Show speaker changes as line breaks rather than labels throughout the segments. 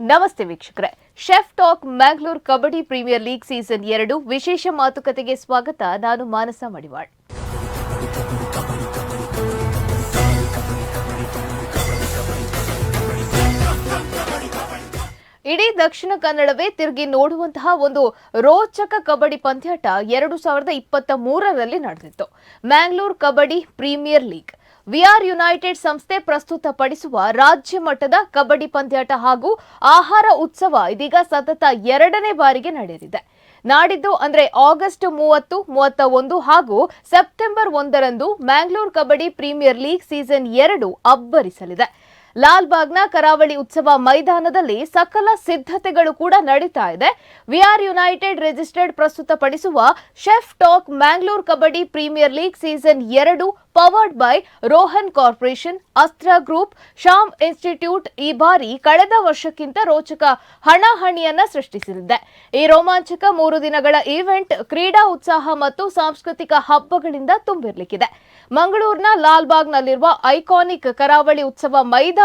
ನಮಸ್ತೆ ವೀಕ್ಷಕರೇ. Chef talk Mangalore kabaddi premier league season ಎರಡು ವಿಶೇಷ ಮಾತುಕತೆಗೆ ಸ್ವಾಗತ. ನಾನು ಮಾನಸ ಮಡಿವಾಳ್. ಇಡೀ ದಕ್ಷಿಣ ಕನ್ನಡವೇ ತಿರುಗಿ ನೋಡುವಂತಹ ಒಂದು ರೋಚಕ ಕಬಡ್ಡಿ ಪಂದ್ಯಾಟ ಎರಡು ಸಾವಿರದ ಇಪ್ಪತ್ತ ಮೂರರಲ್ಲಿ ನಡೆದಿತ್ತು. Mangalore kabaddi premier league VR united ಸಂಸ್ಥೆ ಪ್ರಸ್ತುತಪಡಿಸುವ ರಾಜ್ಯ ಮಟ್ಟದ ಕಬಡ್ಡಿ ಪಂದ್ಯಾಟ ಹಾಗೂ ಆಹಾರ ಉತ್ಸವ ಇದೀಗ ಸತತ ಎರಡನೇ ಬಾರಿಗೆ ನಡೆಯಲಿದೆ. ನಾಡಿದ್ದು ಅಂದ್ರೆ ಆಗಸ್ಟ್ ಮೂವತ್ತು, ಮೂವತ್ತ ಒಂದು ಹಾಗೂ ಸೆಪ್ಟೆಂಬರ್ ಒಂದರಂದು Mangalore kabaddi premier league season ಎರಡು ಅಬ್ಬರಿಸಲಿದೆ. ಲಾಲ್ಬಾಗ್ನ ಕರಾವಳಿ ಉತ್ಸವ ಮೈದಾನದಲ್ಲಿ ಸಕಲ ಸಿದ್ಧತೆಗಳು ಕೂಡ ನಡೀತಾ ಇದೆ. ವಿಆರ್ ಯುನೈಟೆಡ್ ರಿಜಿಸ್ಟರ್ಡ್ ಪ್ರಸ್ತುತಪಡಿಸುವ chef talk Mangalore kabaddi premier league season ಎರಡು powered by Rohan corporation, Astra group Sham institute ಈ ಬಾರಿ ಕಳೆದ ವರ್ಷಕ್ಕಿಂತ ರೋಚಕ ಹಣಾಹಣಿಯನ್ನ ಸೃಷ್ಟಿಸಲಿದೆ ಈ ರೋಮಾಂಚಕ ಮೂರು ದಿನಗಳ ಈವೆಂಟ್ ಕ್ರೀಡಾ ಉತ್ಸಾಹ ಮತ್ತು ಸಾಂಸ್ಕೃತಿಕ ಹಬ್ಬಗಳಿಂದ ತುಂಬಿರಲಿಕ್ಕಿದೆ. ಮಂಗಳೂರಿನ ಲಾಲ್ಬಾಗ್ನಲ್ಲಿರುವ ಐಕಾನಿಕ್ ಕರಾವಳಿ ಉತ್ಸವ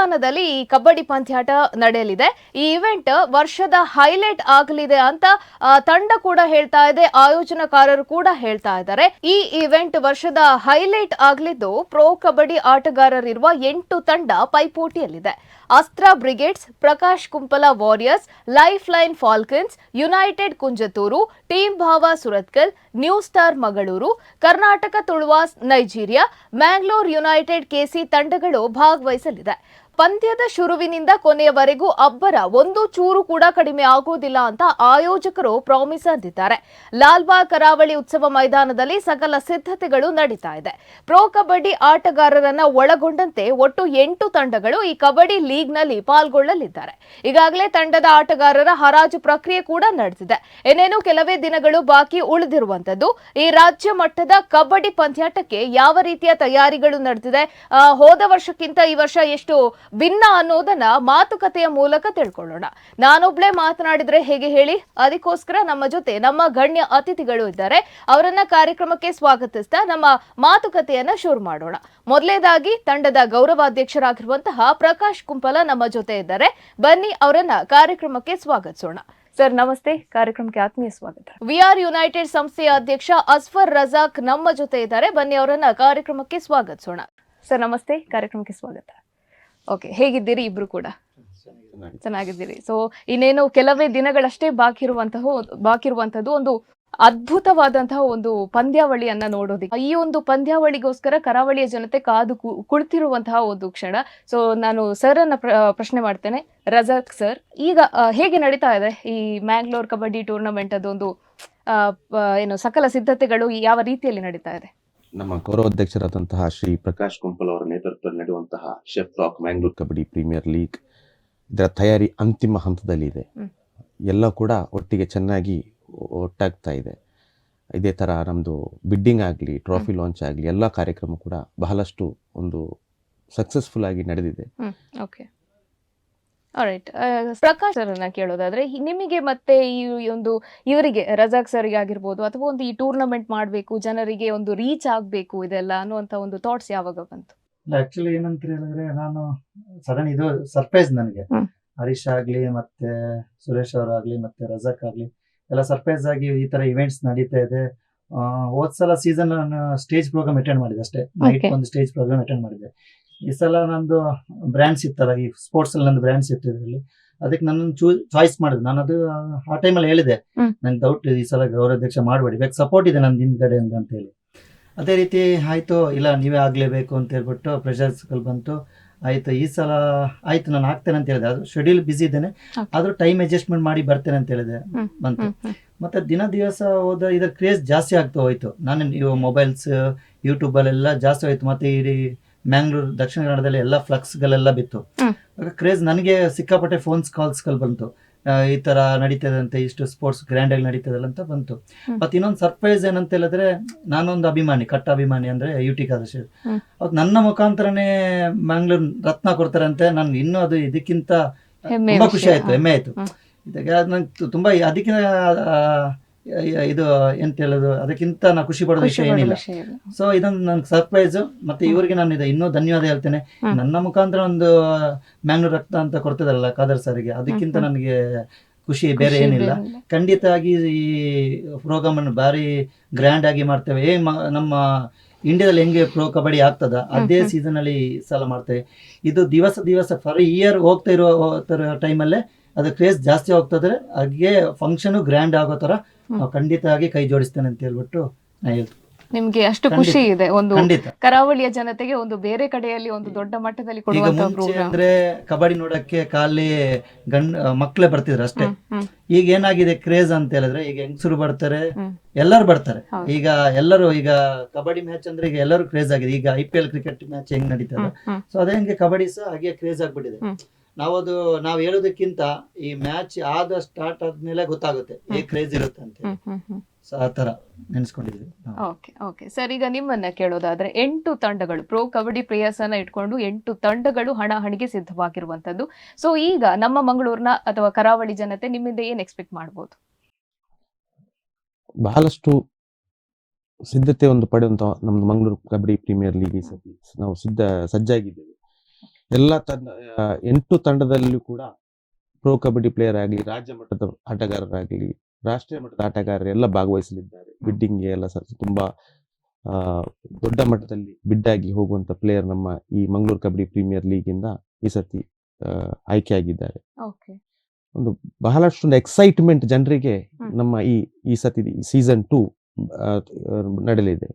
ಮೈದಾನದಲ್ಲಿ ಈ ಕಬಡ್ಡಿ ಪಂದ್ಯಾಟ ನಡೆಯಲಿದೆ. ಈ ಇವೆಂಟ್ ವರ್ಷದ ಹೈಲೈಟ್ ಆಗಲಿದೆ ಅಂತ ತಂಡ ಕೂಡ ಹೇಳ್ತಾ ಇದೆ, ಆಯೋಜನಕಾರರು ಕೂಡ ಹೇಳ್ತಾ ಇದ್ದಾರೆ. ಈ ಇವೆಂಟ್ ವರ್ಷದ ಹೈಲೈಟ್ ಆಗಲಿದ್ದು ಪ್ರೋ ಕಬಡ್ಡಿ ಆಟಗಾರರಿರುವ ಎಂಟು ತಂಡ ಪೈಪೋಟಿಯಲ್ಲಿದೆ. Astra brigades, Prakash Kumpala warriors life line falcons, united Kunjathur, team Bhava Surathkal, new star Mangaluru, Karnataka Tuluvas Nigeria, Mangalore united KC ತಂಡಗಳು ಭಾಗವಹಿಸಲಿದೆ. ಪಂದ್ಯದ ಶುರುವಿನಿಂದ ಕೊನೆಯವರೆಗೂ ಅಬ್ಬರ ಒಂದು ಚೂರು ಕೂಡ ಕಡಿಮೆ ಆಗುವುದಿಲ್ಲ ಅಂತ ಆಯೋಜಕರು ಪ್ರಾಮಿಸ್ ಅಂದಿದ್ದಾರೆ. ಲಾಲ್ಬಾಗ್ ಕರಾವಳಿ ಉತ್ಸವ ಮೈದಾನದಲ್ಲಿ ಸಕಲ ಸಿದ್ಧತೆಗಳು ನಡೀತಾ ಇದೆ. ಪ್ರೋ ಕಬಡ್ಡಿ ಆಟಗಾರರನ್ನ ಒಳಗೊಂಡಂತೆ ಒಟ್ಟು ಎಂಟು ತಂಡಗಳು ಈ ಕಬಡ್ಡಿ ಲೀಗ್ನಲ್ಲಿ ಪಾಲ್ಗೊಳ್ಳಲಿದ್ದಾರೆ. ಈಗಾಗಲೇ ತಂಡದ ಆಟಗಾರರ ಹರಾಜು ಪ್ರಕ್ರಿಯೆ ಕೂಡ ನಡೆದಿದೆ. ಇನ್ನೇನು ಕೆಲವೇ ದಿನಗಳು ಬಾಕಿ ಉಳಿದಿರುವಂತದ್ದು ಈ ರಾಜ್ಯ ಮಟ್ಟದ ಕಬಡ್ಡಿ ಪಂದ್ಯಾಟಕ್ಕೆ ಯಾವ ರೀತಿಯ ತಯಾರಿಗಳು ನಡೆದಿದೆ? ಹೋದ ವರ್ಷಕ್ಕಿಂತ ಈ ವರ್ಷ ಎಷ್ಟು ಭಿನ್ನ ಅನ್ನೋದನ್ನ ಮಾತುಕತೆಯ ಮೂಲಕ ತಿಳ್ಕೊಳ್ಳೋಣ. ನಾನೊಬ್ಳೆ ಮಾತನಾಡಿದ್ರೆ ಹೇಗೆ ಹೇಳಿ? ಅದಕ್ಕೋಸ್ಕರ ನಮ್ಮ ಜೊತೆ ನಮ್ಮ ಗಣ್ಯ ಅತಿಥಿಗಳು ಇದ್ದಾರೆ. ಅವರನ್ನ ಕಾರ್ಯಕ್ರಮಕ್ಕೆ ಸ್ವಾಗತಿಸ್ತಾ ನಮ್ಮ ಮಾತುಕತೆಯನ್ನ ಶುರು ಮಾಡೋಣ. ಮೊದಲೇದಾಗಿ ತಂಡದ ಗೌರವಾಧ್ಯಕ್ಷರಾಗಿರುವಂತಹ ಪ್ರಕಾಶ್ ಕುಂಪಲ ನಮ್ಮ ಜೊತೆ ಇದ್ದಾರೆ. ಬನ್ನಿ ಅವರನ್ನ ಕಾರ್ಯಕ್ರಮಕ್ಕೆ ಸ್ವಾಗತಿಸೋಣ. ಸರ್ ನಮಸ್ತೆ. ಕಾರ್ಯಕ್ರಮಕ್ಕೆ ಆತ್ಮೀಯ ಸ್ವಾಗತ. ವಿ ಆರ್ ಯುನೈಟೆಡ್ ಸಂಸ್ಥೆಯ ಅಧ್ಯಕ್ಷ ಅಸ್ಫರ್ ರಜಾಕ್ ನಮ್ಮ ಜೊತೆ ಇದ್ದಾರೆ. ಬನ್ನಿ ಅವರನ್ನ ಕಾರ್ಯಕ್ರಮಕ್ಕೆ ಸ್ವಾಗತಿಸೋಣ. ಸರ್ ನಮಸ್ತೆ. ಕಾರ್ಯಕ್ರಮಕ್ಕೆ ಸ್ವಾಗತ. ಓಕೆ ಹೇಗಿದ್ದೀರಿ ಇಬ್ರು ಕೂಡ? ಚೆನ್ನಾಗಿದ್ದೀರಿ. ಸೊ ಇನ್ನೇನು ಕೆಲವೇ ದಿನಗಳಷ್ಟೇ ಬಾಕಿ ಇರುವಂತಹ ಬಾಕಿ ಇರುವಂತದ್ದು ಒಂದು ಅದ್ಭುತವಾದಂತಹ ಒಂದು ಪಂದ್ಯಾವಳಿಯನ್ನ ನೋಡೋದಿಕ್ಕೆ. ಈ ಒಂದು ಪಂದ್ಯಾವಳಿಗೋಸ್ಕರ ಕರಾವಳಿಯ ಜನತೆ ಕಾದು ಕುಳಿತಿರುವಂತಹ ಒಂದು ಕ್ಷಣ. ಸೊ ನಾನು ಸರ್ ಅನ್ನ ಪ್ರ- ಪ್ರಶ್ನೆ ಮಾಡ್ತೇನೆ. ರಜಾಕ್ ಸರ್ ಈಗ ಹೇಗೆ ನಡೀತಾ ಇದೆ ಈ ಮ್ಯಾಂಗ್ಳೂರ್ ಕಬಡ್ಡಿ ಟೂರ್ನಮೆಂಟ್ ಅದೊಂದು ಏನು ಸಕಲ ಸಿದ್ಧತೆಗಳು ಯಾವ ರೀತಿಯಲ್ಲಿ ನಡೀತಾ ಇದೆ?
ನಮ್ಮ ಗೌರವಾಧ್ಯಕ್ಷರಾದಂತಹ ಶ್ರೀ ಪ್ರಕಾಶ್ ಕುಂಪಲ್ ಅವರ ನೇತೃತ್ವದಲ್ಲಿ ನಡೆಯುವಂತಹ chef talk Mangalore kabaddi premier league ಇದರ ತಯಾರಿ ಅಂತಿಮ ಹಂತದಲ್ಲಿ ಇದೆ. ಎಲ್ಲ ಕೂಡ ಒಟ್ಟಿಗೆ ಚೆನ್ನಾಗಿ ಒಟ್ಟಾಗ್ತಾ ಇದೆ. ಇದೇ ಥರ ನಮ್ಮದು ಬಿಡ್ಡಿಂಗ್ ಆಗಲಿ ಟ್ರಾಫಿ ಲಾಂಚ್ ಆಗಲಿ ಎಲ್ಲ ಕಾರ್ಯಕ್ರಮ ಕೂಡ ಬಹಳಷ್ಟು ಒಂದು ಸಕ್ಸಸ್ಫುಲ್ ಆಗಿ ನಡೆದಿದೆ.
ಓಕೆ ರೈಟ್ ಪ್ರಕಾಶ್ ಅನ್ನ ಕೇಳೋದಾದ್ರೆ ನಿಮಗೆ ಮತ್ತೆ ಈ ಒಂದು ಇವರಿಗೆ ರಜಾಕ್ ಸರ್ಗೆ ಆಗಿರ್ಬೋದು ಅಥವಾ ಒಂದು ಈ ಟೂರ್ನಮೆಂಟ್ ಮಾಡಬೇಕು ಜನರಿಗೆ ಒಂದು ರೀಚ್ ಆಗಬೇಕು ಇದೆಲ್ಲ ಅನ್ನುವಂತ ಒಂದು ಥಾಟ್ಸ್ ಯಾವಾಗ ಬಂತು?
ಆಕ್ಚುಲಿ ಏನಂತ ಹೇಳಿದ್ರೆ ನಾನು ಸಡನ್ ಇದು ಸರ್ಪ್ರೈಸ್ ನನಗೆ. ಹರೀಶ್ ಆಗ್ಲಿ ಮತ್ತೆ ಸುರೇಶ್ ಅವರಾಗ್ಲಿ ಮತ್ತೆ ರಜಾಕ್ ಆಗ್ಲಿ ಎಲ್ಲ ಸರ್ಪ್ರೈಸ್ ಆಗಿ ಈ ತರ ಇವೆಂಟ್ಸ್ ನಡೀತಾ ಇದೆ. ಆ, ಹೋದ್ ಸಲ ಸೀಸನ್ ನಾನು ಸ್ಟೇಜ್ ಪ್ರೋಗ್ರಾಮ್ ಅಟೆಂಡ್ ಮಾಡಿದೆ ಅಷ್ಟೇ. ನೈಟ್ ಒಂದು ಸ್ಟೇಜ್ ಪ್ರೋಗ್ರಾಮ್ ಅಟೆಂಡ್ ಮಾಡಿದೆ. ಈ ಸಲ ನಂದು ಬ್ರ್ಯಾಂಡ್ ಇತ್ತಲ್ಲ ಈ ಸ್ಪೋರ್ಟ್ಸ್ ಅಲ್ಲಿ ನಂದು ಬ್ರ್ಯಾಂಡ್ ಇತ್ತು ಇದರಲ್ಲಿ ಅದಕ್ಕೆ ನನ್ನ ಚಾಯ್ಸ್ ಮಾಡಿದೆ ನಾನು ಅದು ಆ ಟೈಮಲ್ಲಿ ಹೇಳಿದೆ.
ನನಗೆ
ನಂಗೆ ಡೌಟ್ ಈ ಸಲ ಗೌರವಾಧ್ಯಕ್ಷ ಮಾಡಬೇಡಿ. ಬೇಕು ಸಪೋರ್ಟ್ ಇದೆ ನನ್ನ ಹಿಂದ್ಗಡೆ ಅಂತ ಹೇಳಿ. ಅದೇ ರೀತಿ ಆಯ್ತು ಇಲ್ಲ ನೀವೇ ಆಗ್ಲೇಬೇಕು ಅಂತ ಹೇಳ್ಬಿಟ್ಟು ಪ್ರೆಷರ್ಸ್ಗಳು ಬಂತು. ಆಯ್ತು ಈ ಸಲ ಆಯ್ತು ನಾನು ಹಾಕ್ತೇನೆ ಅಂತ ಹೇಳಿದೆ. ಅದು ಶೆಡ್ಯೂಲ್ ಬಿಸಿ ಇದ್ದೇನೆ. ಆದರೂ ಟೈಮ್ ಅಡ್ಜಸ್ಟ್ಮೆಂಟ್ ಮಾಡಿ ಬರ್ತೇನೆ ಅಂತ ಹೇಳಿದೆ. ಬಂತು. ಮತ್ತೆ ದಿನ ದಿವಸ ಹೋದ ಇದರ ಕ್ರೇಜ್ ಜಾಸ್ತಿ ಆಗ್ತಾ ಹೋಯ್ತು. ನಾನು ಮೊಬೈಲ್ಸ್ ಯೂಟ್ಯೂಬಲ್ಲೆಲ್ಲ ಜಾಸ್ತಿ ಹೋಯ್ತು. ಮತ್ತೆ ಇಡೀ ಮ್ಯಾಂಗ್ಳೂರ್ ದಕ್ಷಿಣ ಕನ್ನಡದಲ್ಲಿ ಎಲ್ಲ ಫ್ಲಕ್ಸ್ಗಳೆಲ್ಲ ಬಿತ್ತು. ಕ್ರೇಜ್ ನನಗೆ ಸಿಕ್ಕಾಪಟ್ಟೆ ಫೋನ್ಸ್ ಕಾಲ್ಸ್ಗಳು ಬಂತು ಈ ತರ ನಡೀತದಂತೆ ಅಂತ ಇಷ್ಟು ಸ್ಪೋರ್ಟ್ಸ್ ಗ್ರ್ಯಾಂಡ್ ಆಗಿ ನಡೀತದಲ್ಲ ಅಂತ ಬಂತು. ಮತ್ತೆ ಇನ್ನೊಂದು ಸರ್ಪ್ರೈಸ್ ಏನಂತ ಹೇಳಿದ್ರೆ ನಾನೊಂದು ಅಭಿಮಾನಿ ಕಟ್ಟ ಅಭಿಮಾನಿ ಅಂದ್ರೆ ಯುಟಿ ಕಾದರ್ಶಿ. ಅದು ನನ್ನ ಮುಖಾಂತರನೇ ಮ್ಯಾಂಗ್ಳೂರ್ ರತ್ನ ಕೊಡ್ತಾರಂತೆ ನಾನು ಇನ್ನೂ ಅದು ಇದಕ್ಕಿಂತ ತುಂಬಾ ಖುಷಿ. ಆಯ್ತು ಹೆಮ್ಮೆ ಆಯ್ತು ಇದಕ್ಕೆ ನಂಗೆ ತುಂಬಾ ಅದಕ್ಕಿಂತ ಇದು ಎಂತ ಹೇಳೋದು ಅದಕ್ಕಿಂತ ನಾ ಖುಷಿ ಪಡೋ ವಿಷಯ ಏನಿಲ್ಲ. ಸೊ ಇದೊಂದು ನನ್ಗೆ ಸರ್ಪ್ರೈಸ್ ಮತ್ತೆ ಇವರಿಗೆ ನಾನು ಇದು ಇನ್ನೂ ಧನ್ಯವಾದ ಹೇಳ್ತೇನೆ. ನನ್ನ ಮುಖಾಂತರ ಒಂದು ಮ್ಯಾಂಗ್ಳೂರ್ ರಕ್ತ ಅಂತ ಕೊಡ್ತದಲ್ಲ ಖಾದರ್ ಸರ್ಗೆ ಅದಕ್ಕಿಂತ. ನನಗೆ ಖುಷಿ ಬೇರೆ ಏನಿಲ್ಲ.
ಖಂಡಿತ ಆಗಿ
ಖಂಡಿತವಾಗಿ ಈ ಪ್ರೋಗ್ರಾಮ್ ಅನ್ನು ಭಾರಿ ಗ್ರ್ಯಾಂಡ್ ಆಗಿ ಮಾಡ್ತೇವೆ. ಏ ನಮ್ಮ ಇಂಡಿಯಾದಲ್ಲಿ ಹೆಂಗೆ ಪ್ರೋ ಕಬಡ್ಡಿ ಆಗ್ತದ ಅದೇ. ಸೀಸನ್ ಅಲ್ಲಿ ಸಲ ಮಾಡ್ತೇವೆ. ಇದು ದಿವಸ ದಿವಸ ಫರ್ ಇಯರ್ ಹೋಗ್ತಾ ಇರೋ ಟೈಮಲ್ಲೇ ಅದು ಕ್ರೇಜ್ ಜಾಸ್ತಿ ಹೋಗ್ತದ್ರೆ ಹಾಗೆ ಫಂಕ್ಷನ್ ಗ್ರ್ಯಾಂಡ್ ಆಗೋ ತರ ನಾವು ಖಂಡಿತ ಖಂಡಿತವಾಗಿ ಕೈ ಜೋಡಿಸ್ತೇನೆ ಅಂತ ಹೇಳ್ಬಿಟ್ಟು ನಾ ಹೇಳ್ತೀನಿ.
ನಿಮ್ಗೆ ಅಷ್ಟು ಖುಷಿ ಇದೆ ಒಂದು
ಖಂಡಿತ.
ಕರಾವಳಿಯ ಜನತೆಗೆ ಒಂದು ಬೇರೆ ಕಡೆಯಲ್ಲಿ ಒಂದು ದೊಡ್ಡ ಮಟ್ಟದಲ್ಲಿ
ಈಗ
ಕೊಡುವಂತ
ಮುಂಚೆ
ಪ್ರೋಗ್ರಾಮ್
ಅಂದ್ರೆ ಕಬಡ್ಡಿ ನೋಡಕ್ಕೆ ಖಾಲಿ ಗಂಡ್ ಮಕ್ಕಳೇ ಬರ್ತಿದ್ರು ಅಷ್ಟೇ. ಈಗ ಏನಾಗಿದೆ ಕ್ರೇಜ್ ಅಂತ ಹೇಳಿದ್ರೆ ಈಗ ಹೆಂಗಸರು ಬರ್ತಾರೆ
ಹ್ಮ್.
ಎಲ್ಲರೂ ಬರ್ತಾರೆ.
ಹೌದು.
ಈಗ ಎಲ್ಲರೂ ಈಗ ಕಬಡ್ಡಿ ಮ್ಯಾಚ್ ಅಂದ್ರೆ ಈಗ ಎಲ್ಲರೂ ಕ್ರೇಜ್ ಆಗಿದೆ. ಈಗ I P L cricket match ಹೆಂಗ್ ನಡೀತದೆ? ಸೊ ಅದೇ ಹಂಗೆ ಕಬಡ್ಡಿ ಸಹ ಹಾಗೆ ಕ್ರೇಜ್ ಆಗ್ಬಿಟ್ಟಿದೆ.
ಹ್ಮ್.
ನಾವದು ನಾವ್ ಹೇಳೋದಕ್ಕಿಂತ ಈ ಮ್ಯಾಚ್ ಆದ ಸ್ಟಾರ್ಟ್ ಆದ್ಮೇಲೆ ಗೊತ್ತಾಗುತ್ತೆ ಏ ಕ್ರೇಜ್ ಇರುತ್ತೆ ಅಂತ ಹೇಳಿ. ಸೊ ಆ ತರ ನೆನ್ಸ್ಕೊಂಡಿದ್ವಿ
ಓಕೆ ಓಕೆ. ಸರ್ ಈಗ ನಿಮ್ಮನ್ನ ಕೇಳೋದಾದ್ರೆ ಎಂಟು ತಂಡಗಳು ಪ್ರೋ ಕಬಡ್ಡಿ ಪ್ಲೇಯರ್ಸ್ ಅನ್ನ ಇಟ್ಕೊಂಡು ಎಂಟು ತಂಡಗಳು ಹಣಾಹಣಿಗೆ ಸಿದ್ಧವಾಗಿರುವಂತದ್ದು ಸೊ ಈಗ ನಮ್ಮ ಮಂಗಳೂರಿನ ಅಥವಾ ಕರಾವಳಿ ಜನತೆ ನಿಮ್ಮಿಂದ ಏನ್ ಎಕ್ಸ್ಪೆಕ್ಟ್ ಮಾಡಬಹುದು
ಬಹಳಷ್ಟು ಸಿದ್ಧತೆ ಒಂದು ಪಡೆದಂತ ನಮ್ದು ಮಂಗಳೂರು ಕಬಡ್ಡಿ ಪ್ರೀಮಿಯರ್ ಲೀಗ್ ಈ ನಾವು ಸಿದ್ಧ ಸಜ್ಜಾಗಿದ್ದೇವೆ. ಎಲ್ಲ ತಂಡ ಎಂಟು ತಂಡದಲ್ಲೂ ಕೂಡ ಪ್ರೊ ಕಬಡ್ಡಿ ಪ್ಲೇಯರ್ ಆಗಲಿ ರಾಜ್ಯ ಮಟ್ಟದ ಆಟಗಾರರಾಗಲಿ ರಾಷ್ಟ್ರೀಯ ಮಟ್ಟದ ಆಟಗಾರರು ಎಲ್ಲ ಭಾಗವಹಿಸಲಿದ್ದಾರೆ. ಬಿಡ್ಡಿಂಗ್ಗೆ ಎಲ್ಲ ಸರ್ ತುಂಬಾ ದೊಡ್ಡ ಮಟ್ಟದಲ್ಲಿ ಬಿಡ್ಡಾಗಿ ಹೋಗುವಂತ ಪ್ಲೇಯರ್ ನಮ್ಮ ಈ ಮಂಗಳೂರು ಕಬಡ್ಡಿ ಪ್ರೀಮಿಯರ್ ಲೀಗ್ ಇಂದ ಈ ಸತಿ ಆಯ್ಕೆ ಆಯ್ಕೆಯಾಗಿದ್ದಾರೆ.
ಓಕೆ
ಒಂದು ಬಹಳಷ್ಟು ಎಕ್ಸೈಟ್ಮೆಂಟ್ ಜನರಿಗೆ ನಮ್ಮ ಈ ಈ ಸತಿ ಸೀಸನ್ ಟೂ ನಡೆಯಲಿದೆ.